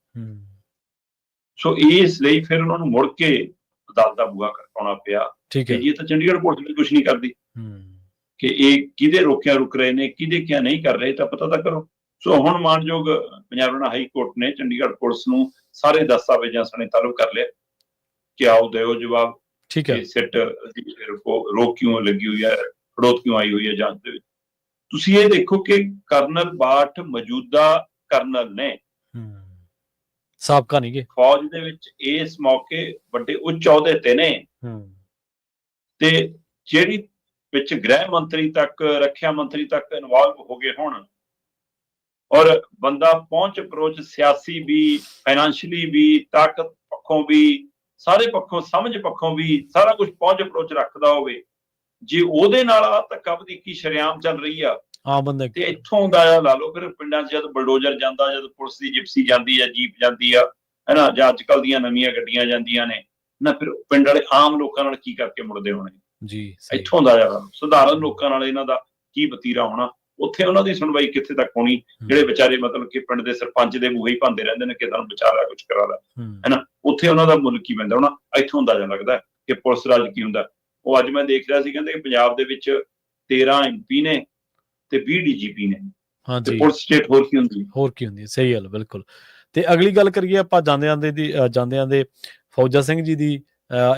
[SPEAKER 2] ਸੋ ਇਸ ਲਈ ਫਿਰ ਉਹਨਾਂ ਨੂੰ ਮੁੜ ਕੇ ਅਦਾਲਤ ਦਾ ਬੂਹਾ ਖੜਕਾਉਣਾ ਪਿਆ।
[SPEAKER 1] ਠੀਕ ਹੈ।
[SPEAKER 2] ਜੀ ਇਹ ਤਾਂ ਚੰਡੀਗੜ੍ਹ ਪੁਲਿਸ ਵੀ ਕੁਝ ਨਹੀਂ ਕਰਦੀ। ਕਿ ਇਹ ਕਿਹਦੇ ਰੋਕਿਆ ਰੁਕ ਰਹੇ ਨੇ ਕਿਹਦੇ ਕਿਆ ਨਹੀਂ ਕਰ ਰਹੇ ਤਾਂ ਪਤਾ ਤਾਂ ਕਰੋ। ਸੋ ਹੁਣ ਮਾਨਯੋਗ ਪੰਜਾਬ ਹਰਿਆਣਾ ਹਾਈ ਕੋਰਟ ਨੇ ਚੰਡੀਗੜ੍ਹ ਪੁਲਿਸ ਨੂੰ ਸਾਰੇ ਦਸਤਾਵੇਜ਼ਾਂ ਸਣੇ ਤਾਲੁ ਕਰ ਲਿਆ। ਕਿ ਆਓ ਦਿਓ ਜਵਾਬ?
[SPEAKER 1] ਠੀਕ ਹੈ।
[SPEAKER 2] ਸਿੱਟ ਰੋਕ ਕਿਉਂ ਲੱਗੀ ਹੋਈ ਹੈ ਖੜੋਤ ਕਿਉਂ ਆਈ ਹੋਈ ਹੈ ਜਾਂਚ ਦੇ ਵਿੱਚ? ਤੁਸੀਂ ਇਹ ਦੇਖੋ ਕਿ ਕਰਨਲ ਬਾਠ ਮੌਜੂਦਾ ਕਰਨਲ ਨੇ।
[SPEAKER 1] ਸਾਬਕਾ ਨਹੀਂ ਗੇ
[SPEAKER 2] ਫੌਜ ਦੇ ਵਿੱਚ ਇਸ ਮੌਕੇ ਵੱਡੇ ਉੱਚ ਅਹੁਦੇ ਤੇ ਨੇ। ਤੇ ਜਿਹੜੀ ਵਿੱਚ ਗ੍ਰਹਿ ਮੰਤਰੀ ਤੱਕ ਰੱਖਿਆ ਮੰਤਰੀ ਤੱਕ ਇਨਵੋਲਵ ਹੋ ਗਏ ਹੁਣ ਔਰ ਬੰਦਾ ਪਹੁੰਚ ਅਪਰੋਚ ਸਿਆਸੀ ਵੀ ਫਾਈਨੈਂਸ਼ੀਅਲੀ ਵੀ ਤਾਕਤ ਪੱਖੋਂ ਵੀ ਸਾਰੇ ਪੱਖੋਂ ਸਮਝ ਪੱਖੋਂ ਵੀ ਸਾਰਾ ਕੁਝ ਪਹੁੰਚ ਅਪਰੋਚ ਰੱਖਦਾ ਹੋਵੇ ਜੇ ਉਹਦੇ ਨਾਲ ਆ ਧੱਕਾ ਵਧੀਕੀ ਸ਼ਰੇਆਮ ਚੱਲ ਰਹੀ ਆ
[SPEAKER 1] ਆਮ ਬੰਦੇ।
[SPEAKER 2] ਤੇ ਇੱਥੋਂ ਦਾ ਲਾ ਲਓ ਫਿਰ ਪਿੰਡਾਂ 'ਚ ਜਦ ਬਲਡੋਜ਼ਰ ਜਾਂਦਾ ਜਦ ਪੁਲਿਸ ਦੀ ਜਿਪਸੀ ਜਾਂਦੀ ਆ ਜੀਪ ਜਾਂਦੀ ਆ ਹੈਨਾ ਜਾਂ ਅੱਜ ਕੱਲ ਦੀਆਂ ਨਵੀਆਂ ਗੱਡੀਆਂ ਜਾਂਦੀਆਂ ਨੇ ਨਾ ਫਿਰ ਪਿੰਡ ਵਾਲੇ ਆਮ ਲੋਕਾਂ ਨਾਲ ਕੀ ਕਰਕੇ ਮੁੜਦੇ ਹੋਣੇ?
[SPEAKER 1] ਜੀ
[SPEAKER 2] ਇੱਥੋਂ ਦਾ ਆ ਸਧਾਰਨ ਲੋਕਾਂ ਨਾਲ ਇਹਨਾਂ ਦਾ ਕੀ ਵਤੀਰਾ ਹੋਣਾ? ਉੱਥੇ ਉਹਨਾਂ ਦੀ ਸੁਣਵਾਈ ਕਿੱਥੇ ਤੱਕ ਹੋਣੀ? ਜਿਹੜੇ ਵਿਚਾਰੇ ਮਤਲਬ ਕਿ ਪਿੰਡ ਦੇ ਸਰਪੰਚ ਦੇ ਮੂਹੇ ਹੀ ਭਾਂਦੇ ਰਹਿੰਦੇ ਨੇ ਕਿ ਤੁਹਾਨੂੰ ਲੈ ਕੁਝ ਕਰਾ ਲੈ।
[SPEAKER 1] ਹੂੰ।
[SPEAKER 2] ਉੱਥੇ ਉਹਨਾਂ ਦਾ ਮੁੱਲ ਕੀ ਪੈਂਦਾ? ਹੋਣਾ ਇੱਥੋਂ ਅੰਦਾਜ਼ਾ ਲੱਗਦਾ ਕਿ ਪੁਲਿਸ ਰਾਜ ਕੀ ਹੁੰਦਾ। ਉਹ ਅੱਜ ਮੈਂ ਦੇਖ ਰਿਹਾ ਸੀ ਕਹਿੰਦੇ ਕਿ ਪੰਜਾਬ ਦੇ ਵਿੱਚ 13 ਐਮਪੀ ਨੇ ਤੇ 20 ਡੀਜੀਪੀ ਨੇ। ਤੇ
[SPEAKER 1] ਹਾਂਜੀ
[SPEAKER 2] ਪੁਲਿਸ ਸਟੇਟ ਹੋਰ ਕੀ ਹੁੰਦੀ?
[SPEAKER 1] ਹੋਰ ਕੀ ਹੁੰਦੀ ਹੈ? ਸਹੀ ਗੱਲ ਬਿਲਕੁਲ। ਤੇ ਅਗਲੀ ਗੱਲ ਕਰੀਏ ਆਪਾਂ ਜਾਂਦੇ ਜਾਂਦੇ ਦੀ ਜਾਂਦੇ ਜਾਂਦੇ ਫੌਜਾ ਸਿੰਘ ਜੀ ਦੀ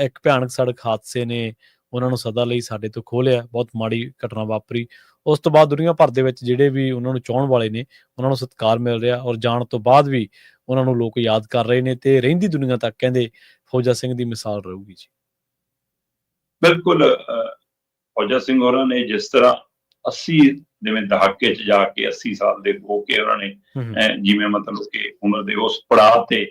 [SPEAKER 1] ਇੱਕ ਭਿਆਨਕ ਸੜਕ ਹਾਦਸੇ ਨੇ। ਉਹਨਾਂ ਨੂੰ ਸਦਾ ਲਈ ਸਾਡੇ ਤੋਂ ਖੋਲਿਆ ਬਹੁਤ ਮਾੜੀ ਘਟਨਾ ਵਾਪਰੀ। ਉਸ ਤੋਂ ਬਾਅਦ ਦੁਨੀਆ ਭਰ ਦੇ ਵਿੱਚ ਜਿਹੜੇ ਵੀ ਉਹਨਾਂ ਨੂੰ ਚਾਹਣ ਵਾਲੇ ਨੇ ਉਹਨਾਂ ਨੂੰ ਸਤਿਕਾਰ ਮਿਲ ਰਿਹਾ ਔਰ ਜਾਣ ਤੋਂ ਬਾਅਦ ਵੀ ਉਹਨਾਂ ਨੂੰ ਲੋਕ ਯਾਦ ਕਰ ਰਹੇ ਨੇ ਤੇ ਰਹਿੰਦੀ ਦੁਨੀਆ ਤੱਕ ਕਹਿੰਦੇ ਫੌਜਾ ਸਿੰਘ ਦੀ ਮਿਸਾਲ ਰਹੂਗੀ ਜੀ।
[SPEAKER 2] ਬਿਲਕੁਲ ਫੌਜਾ ਸਿੰਘ ਹੋਰਾਂ ਨੇ ਜਿਸ ਤਰ੍ਹਾਂ 80 ਜਿਵੇਂ ਦਹਾਕੇ 'ਚ ਜਾ ਕੇ 80 ਸਾਲ ਦੇ ਹੋ ਕੇ ਉਹਨਾਂ ਨੇ ਜਿਵੇਂ ਮਤਲਬ ਕਿ ਉਮਰ ਦੇ ਉਸ ਪੜਾਅ ਤੇ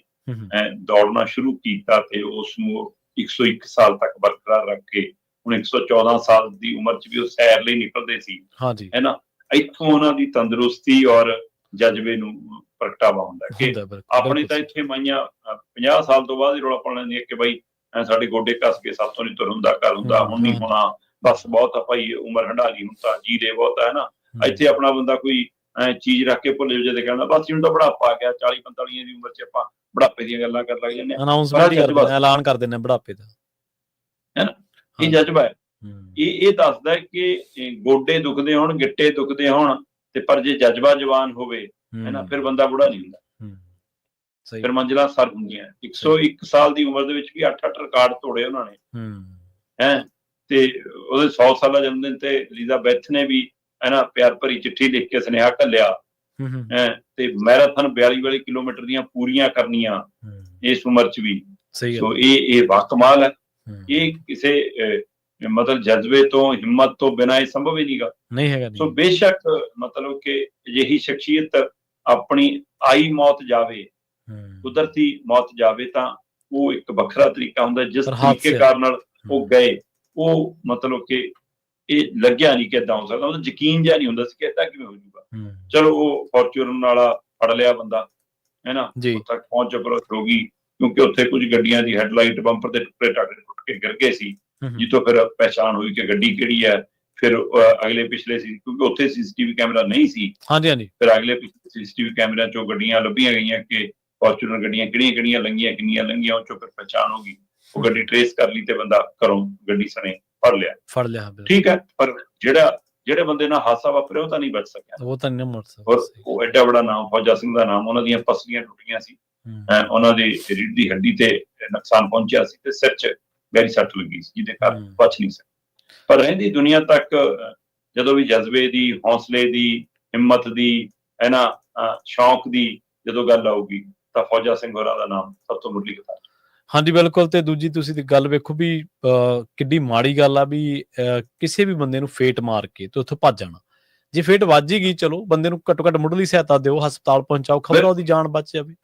[SPEAKER 2] ਦੌੜਨਾ ਸ਼ੁਰੂ ਕੀਤਾ ਤੇ ਉਸ ਨੂੰ 101 ਸਾਲ ਤੱਕ ਬਰਕਰਾਰ ਰੱਖ ਕੇ ਹੁਣ 114 ਸਾਲ ਦੀ ਉਮਰ 'ਚ ਵੀ ਉਹ ਸੈਰ ਲਈ ਨਿਕਲਦੇ ਸੀ।
[SPEAKER 1] ਹਾਂਜੀ।
[SPEAKER 2] ਹੈ ਨਾ? ਇੱਥੋਂ ਉਹਨਾਂ ਦੀ ਤੰਦਰੁਸਤੀ ਔਰ ਜਜ਼ਬੇ ਨੂੰ ਪ੍ਰਗਟਾਵਾ ਹੁੰਦਾ ਕਿ ਆਪਣੇ ਤਾਂ ਇੱਥੇ ਮਾਈਆਂ ਅਹ, 50 ਸਾਲ ਤੋਂ ਬਾਅਦ ਹੀ ਰੌਲਾ ਪਾਉਣ ਲੈਂਦੀ ਕਿ ਬਈ ਸਾਡੇ ਗੋਡੇ ਕੱਸ ਕੇ ਸਭ ਤੋਂ ਨਹੀਂ ਤੁਰ ਹੁੰਦਾ ਕਰ ਹੁੰਦਾ ਹੁਣ ਨਹੀਂ। ਹੋਣਾ। ਬਸ ਬਹੁਤ ਆ ਭਾਈ ਉਮਰ ਹੰਡਾਲੀ ਹੁਣ ਤਾਂ ਜੀ ਦੇ ਬਹੁਤ ਹੈ ਨਾ?
[SPEAKER 1] ਹੂੰ,
[SPEAKER 2] ਇੱਥੇ ਆਪਣਾ ਬੰਦਾ ਕੋਈ ਚੀਜ਼ ਰੱਖ ਕੇ ਭੁੱਲ ਤੇ ਕਹਿੰਦਾ ਬਸ ਹੁਣ ਤਾਂ ਬੁਢਾਪਾ ਆ ਗਿਆ 40 45 ਦੀ ਉਮਰ 'ਚ ਆਪਾਂ ਬੁਢਾਪੇ ਦੀਆਂ ਗੱਲਾਂ ਕਰਨ ਲੱਗ ਜਾਂਦੇ ਹਾਂ।
[SPEAKER 1] ਅਨਾਉਂਸਮੈਂਟ ਹੀ ਕਰ ਦਿੰਦੇ। ਨੇ, ਐਲਾਨ ਕਰ ਦਿੰਦੇ ਨੇ ਬੁਢਾਪੇ ਦਾ।
[SPEAKER 2] ਇਹ ਜਜ਼ਬਾ ਹੈ? ਇਹ ਇਹ ਦੱਸਦਾ ਕਿ ਗੋਡੇ ਦੁਖਦੇ ਹੋਣ ਗਿੱਟੇ ਦੁਖਦੇ ਹੋਣ ਤੇ ਪਰ ਜੇ ਜਜ਼ਬਾ ਜਵਾਨ ਹੋਵੇ ਹੈ ਨਾ ਫਿਰ ਬੰਦਾ ਬੁੜਾ ਨਹੀਂ ਹੁੰਦਾ।
[SPEAKER 1] ਸਹੀ।
[SPEAKER 2] ਫਿਰ ਮੰਜ਼ਿਲਾਂ ਸਰ ਹੁੰਦੀਆਂ 101 ਸਾਲ ਦੀ ਉਮਰ ਦੇ ਵਿੱਚ ਵੀ 8-8 ਰਿਕਾਰਡ ਤੋੜੇ ਉਹਨਾਂ ਨੇ।
[SPEAKER 1] ਹੂੰ।
[SPEAKER 2] ਹੈ ਤੇ ਉਹਦੇ 100 ਸਾਲਾ ਜਨਮ ਦਿਨ ਤੇ ਐਲਿਜ਼ਾਬੈਥ ਨੇ ਵੀ ਹੈ ਨਾ ਪਿਆਰ ਭਰੀ ਚਿੱਠੀ ਲਿਖ ਕੇ ਸੁਨੇਹਾ ਘੱਲਿਆ।
[SPEAKER 1] ਹੂੰ
[SPEAKER 2] ਤੇ ਮੈਰਾਥਨ 42 ਵਾਲੀ ਕਿਲੋਮੀਟਰ ਦੀਆਂ ਪੂਰੀਆਂ ਕਰਨੀਆਂ ਇਸ ਉਮਰ 'ਚ ਵੀ।
[SPEAKER 1] ਸਹੀ
[SPEAKER 2] ਸੋ ਇਹ ਇਹ ਵਾਕਮਾਲ ਹੂੰ, ਇਹ ਕਿਸੇ ਮਤਲਬ ਜਜ਼ਬੇ ਤੋਂ ਹਿੰਮਤ ਤੋਂ ਬਿਨਾਂ ਇਹ ਸੰਭਵ ਹੀ ਨਹੀਂਗਾ
[SPEAKER 1] ਨਹੀਂ ਹੈਗਾ
[SPEAKER 2] ਸੋ ਬੇਸ਼ੱਕ ਮਤਲਬ ਕਿ ਅਜਿਹੀ ਸ਼ਖਸੀਅਤ ਆਪਣੀ ਆਈ ਮੌਤ ਜਾਵੇ ਕੁਦਰਤੀ ਮੌਤ ਜਾਵੇ ਤਾਂ ਉਹ ਇੱਕ ਵੱਖਰਾ ਤਰੀਕਾ ਹੁੰਦਾ। ਜਿਸ ਤਰੀਕੇ ਕਾਰਨ ਨਾਲ ਉਹ ਗਏ। ਉਹ ਮਤਲਬ ਕਿ ਇਹ ਲੱਗਿਆ ਨਹੀਂ ਕਿਦਾਂ ਹੋ ਸਕਦਾ ਉਹਦਾ ਯਕੀਨ ਜਿਹਾ ਨਹੀਂ ਹੁੰਦਾ ਸੀ ਕਿ ਏਦਾਂ ਕਿਵੇਂ ਹੋ ਜਾਊਗਾ।
[SPEAKER 1] ਹੂੰ,
[SPEAKER 2] ਚਲੋ ਉਹ ਫੋਰਚੂਨਰ ਵਾਲਾ ਫੜ ਲਿਆ ਬੰਦਾ ਹੈ ਨਾ?
[SPEAKER 1] ਜੀ।
[SPEAKER 2] ਉੱਥੇ ਤੱਕ ਪਹੁੰਚ ਹੋ ਗਈ ਕਿਉਂਕਿ ਉੱਥੇ ਕੁਝ ਗੱਡੀਆਂ ਦੀ ਹੈਡਲਾਈਟ ਬੰਪਰ ਦੇ ਟੁੱਟੇ ਟਾਟੇ ਟੁੱਟ ਕੇ ਗਿਰ ਗਏ ਸੀ ਜਿੱਥੋਂ ਫਿਰ ਪਹਿਚਾਣ ਹੋਈ ਕਿ ਗੱਡੀ ਕਿਹੜੀ ਹੈ ਫਿਰ ਅਗਲੇ ਪਿਛਲੇ ਸੀ ਕਿਉਂਕਿ ਉੱਥੇ ਸੀਸੀਟੀਵੀ ਕੈਮਰਾ ਨਹੀਂ ਸੀ।
[SPEAKER 1] ਹਾਂਜੀ ਹਾਂਜੀ।
[SPEAKER 2] ਫਿਰ ਅਗਲੇ ਪਿਛਲੇ ਸੀਸੀਟੀਵੀ ਕੈਮਰਿਆਂ ਚੋਂ ਗੱਡੀਆਂ ਲੱਭੀਆਂ ਗਈਆਂ ਕਿ ਫੋਰਚੂਨਰ ਗੱਡੀਆਂ ਕਿਹੜੀਆਂ ਕਿਹੜੀਆਂ ਲੰਗੀਆਂ ਕਿੰਨੀਆਂ ਲੰਗੀਆਂ ਉਹ ਚੋਂ ਫਿਰ ਪਛਾਣ ਹੋ ਗਈ। ਉਹ ਗੱਡੀ ਟਰੇਸ ਕਰ ਲਈ ਤੇ ਬੰਦਾ ਘਰੋਂ ਗੱਡੀ ਸਣੇ ਫੜ ਲਿਆ।
[SPEAKER 1] ਫੜ ਲਿਆ
[SPEAKER 2] ਠੀਕ ਹੈ ਪਰ ਜਿਹੜਾ ਜਿਹੜੇ ਬੰਦੇ ਨਾਲ ਹਾਦਸਾ ਵਾਪਰਿਆ ਉਹ ਤਾਂ ਨਹੀਂ ਬਚ ਸਕਿਆ।
[SPEAKER 1] ਉਹ ਤਾਂ ਨਹੀਂ ਮੁੜ ਸਕਦਾ
[SPEAKER 2] ਉਹ ਐਡਾ ਬੜਾ ਨਾਮ ਫੌਜਾ ਸਿੰਘ ਦਾ ਨਾਮ ਉਹਨਾਂ ਦੀਆਂ ਪਸਲੀਆਂ ਟੁੱਟੀਆਂ ਸੀ। ਉਹਨਾਂ ਦੇ ਰੀੜ ਦੀ ਹੱਡੀ ਤੇ ਨੁਕਸਾਨ ਪਹੁੰਚਿਆ ਸੀ ਤੇ ਸਿਰ 'ਚ ਗਹਿਰੀ ਸੱਟ ਲੱਗੀ ਸੀ ਜਿਹਦੇ ਕਾਰਨ। ਬਚ ਨਹੀਂ ਸਕੇ ਪਰ ਰਹਿੰਦੀ ਦੁਨੀਆ ਤੱਕ ਜਦੋਂ ਵੀ ਜਜ਼ਬੇ ਦੀ ਹੌਸਲੇ ਦੀ ਹਿੰਮਤ ਦੀ ਹੈ ਨਾ ਅਹ, ਸ਼ੌਂਕ ਦੀ ਜਦੋਂ ਗੱਲ ਆਊਗੀ ਤਾਂ ਫੌਜਾ ਸਿੰਘ ਹੋਰਾਂ ਦਾ ਨਾਮ ਸਭ ਤੋਂ ਮੁੱਢਲੀ ਕਤਾਰ 'ਚ।
[SPEAKER 1] ਹਾਂਜੀ ਬਿਲਕੁਲ ਤੇ ਦੂਜੀ ਤੁਸੀਂ ਦੀ ਗੱਲ ਵੇਖੋ ਵੀ ਕਿੱਡੀ ਮਾੜੀ ਗੱਲ ਆ ਵੀ ਕਿਸੇ ਵੀ ਬੰਦੇ ਨੂੰ ਫੇਟ ਮਾਰ ਕੇ ਤੇ ਉੱਥੋਂ ਭੱਜ ਜਾਣਾ ਜੇ ਫੇਟ ਵੱਜ ਗਈ ਚਲੋ ਬੰਦੇ ਨੂੰ ਘੱਟੋ ਘੱਟ ਮੁੱਢਲੀ ਸਹਾਇਤਾ ਦਿਓ ਹਸਪਤਾਲ ਪਹੁੰਚਾਓ ਖਬਰ ਉਹਦੀ ਜਾਨ ਬਚ ਜਾਵੇ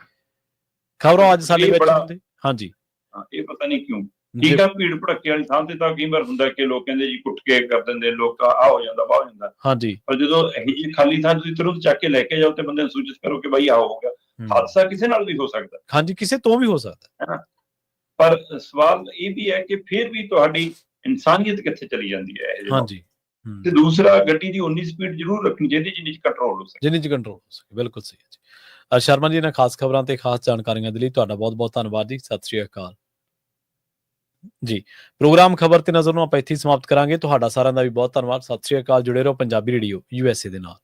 [SPEAKER 1] ਖਬਰੋਂ ਅੱਜ ਸਾਡੇ ਵਿੱਚ ਹੁੰਦੇ। ਹਾਂਜੀ।
[SPEAKER 2] ਹਾਂ, ਇਹ ਪਤਾ ਨਹੀਂ ਕਿਉਂ। ਠੀਕ ਆ ਭੀੜ ਭੜੱਕੇ ਵਾਲੀ ਥਾਂ ਤੇ ਤਾਂ ਕਈ ਵਾਰ ਹੁੰਦਾ ਕਿ ਲੋਕ ਕਹਿੰਦੇ ਜੀ ਕੁੱਟ ਕੇ ਕਰ ਦਿੰਦੇ ਲੋਕ ਆ ਹੋ ਜਾਂਦਾ ਬਾਹ ਹੋ ਜਾਂਦਾ।
[SPEAKER 1] ਹਾਂਜੀ।
[SPEAKER 2] ਪਰ ਜਦੋਂ ਇਹੀ ਜੀ ਖਾਲੀ ਥਾਂ ਤੁਸੀਂ ਤੁਰੰਤ ਚੱਕ ਕੇ ਲੈ ਕੇ ਜਾਓ ਤੇ ਬੰਦੇ ਨੂੰ ਸੂਚਿਤ ਕਰੋ ਕਿ ਬਾਈ ਆ ਹੋ ਗਿਆ। ਹਾਦਸਾ ਕਿਸੇ ਨਾਲ ਵੀ ਹੋ ਸਕਦਾ।
[SPEAKER 1] ਹਾਂਜੀ ਕਿਸੇ ਤੋਂ ਵੀ ਹੋ ਸਕਦਾ।
[SPEAKER 2] ਪਰ ਸਵਾਲ ਇਹ ਵੀ ਹੈ ਕਿ ਫਿਰ ਵੀ ਤੁਹਾਡੀ ਇਨਸਾਨੀਅਤ ਕਿੱਥੇ ਚਲੀ ਜਾਂਦੀ ਹੈ ਇਹ
[SPEAKER 1] ਹਾਂਜੀ।
[SPEAKER 2] ਤੇ ਦੂਸਰਾ ਗੱਡੀ ਦੀ ਉਨੀ ਸਪੀਡ ਜ਼ਰੂਰ ਰੱਖਣੀ ਚਾਹੀਦੀ ਜਿੰਨੀ ਚ ਕੰਟਰੋਲ ਹੋ ਸਕੇ।
[SPEAKER 1] ਜਿੰਨੀ ਚ ਕੰਟਰੋਲ ਹੋ ਸਕੇ ਬਿਲਕੁਲ ਸਹੀ ਹੈ ਸ਼ਰਮਾ ਜੀ ਨੇ ਖਾਸ ਖਬਰਾਂ ਤੇ ਖਾਸ ਜਾਣਕਾਰੀਆਂ ਦੇ ਲਈ ਤੁਹਾਡਾ ਬਹੁਤ ਬਹੁਤ ਧੰਨਵਾਦ ਜੀ। ਸਤਿ ਸ਼੍ਰੀ ਅਕਾਲ। ਜੀ, ਪ੍ਰੋਗਰਾਮ ਖਬਰ ਤੇ ਨਜ਼ਰ ਨੂੰ ਆਪਾਂ ਇੱਥੇ ਸਮਾਪਤ ਕਰਾਂਗੇ। ਤੁਹਾਡਾ ਸਾਰਿਆਂ ਦਾ ਵੀ ਬਹੁਤ ਧੰਨਵਾਦ। ਸਤਿ ਸ਼੍ਰੀ ਅਕਾਲ। ਜੁੜੇ ਰਹੋ ਪੰਜਾਬੀ ਰੇਡੀਓ ਯੂਐਸਏ ਦੇ ਨਾਲ।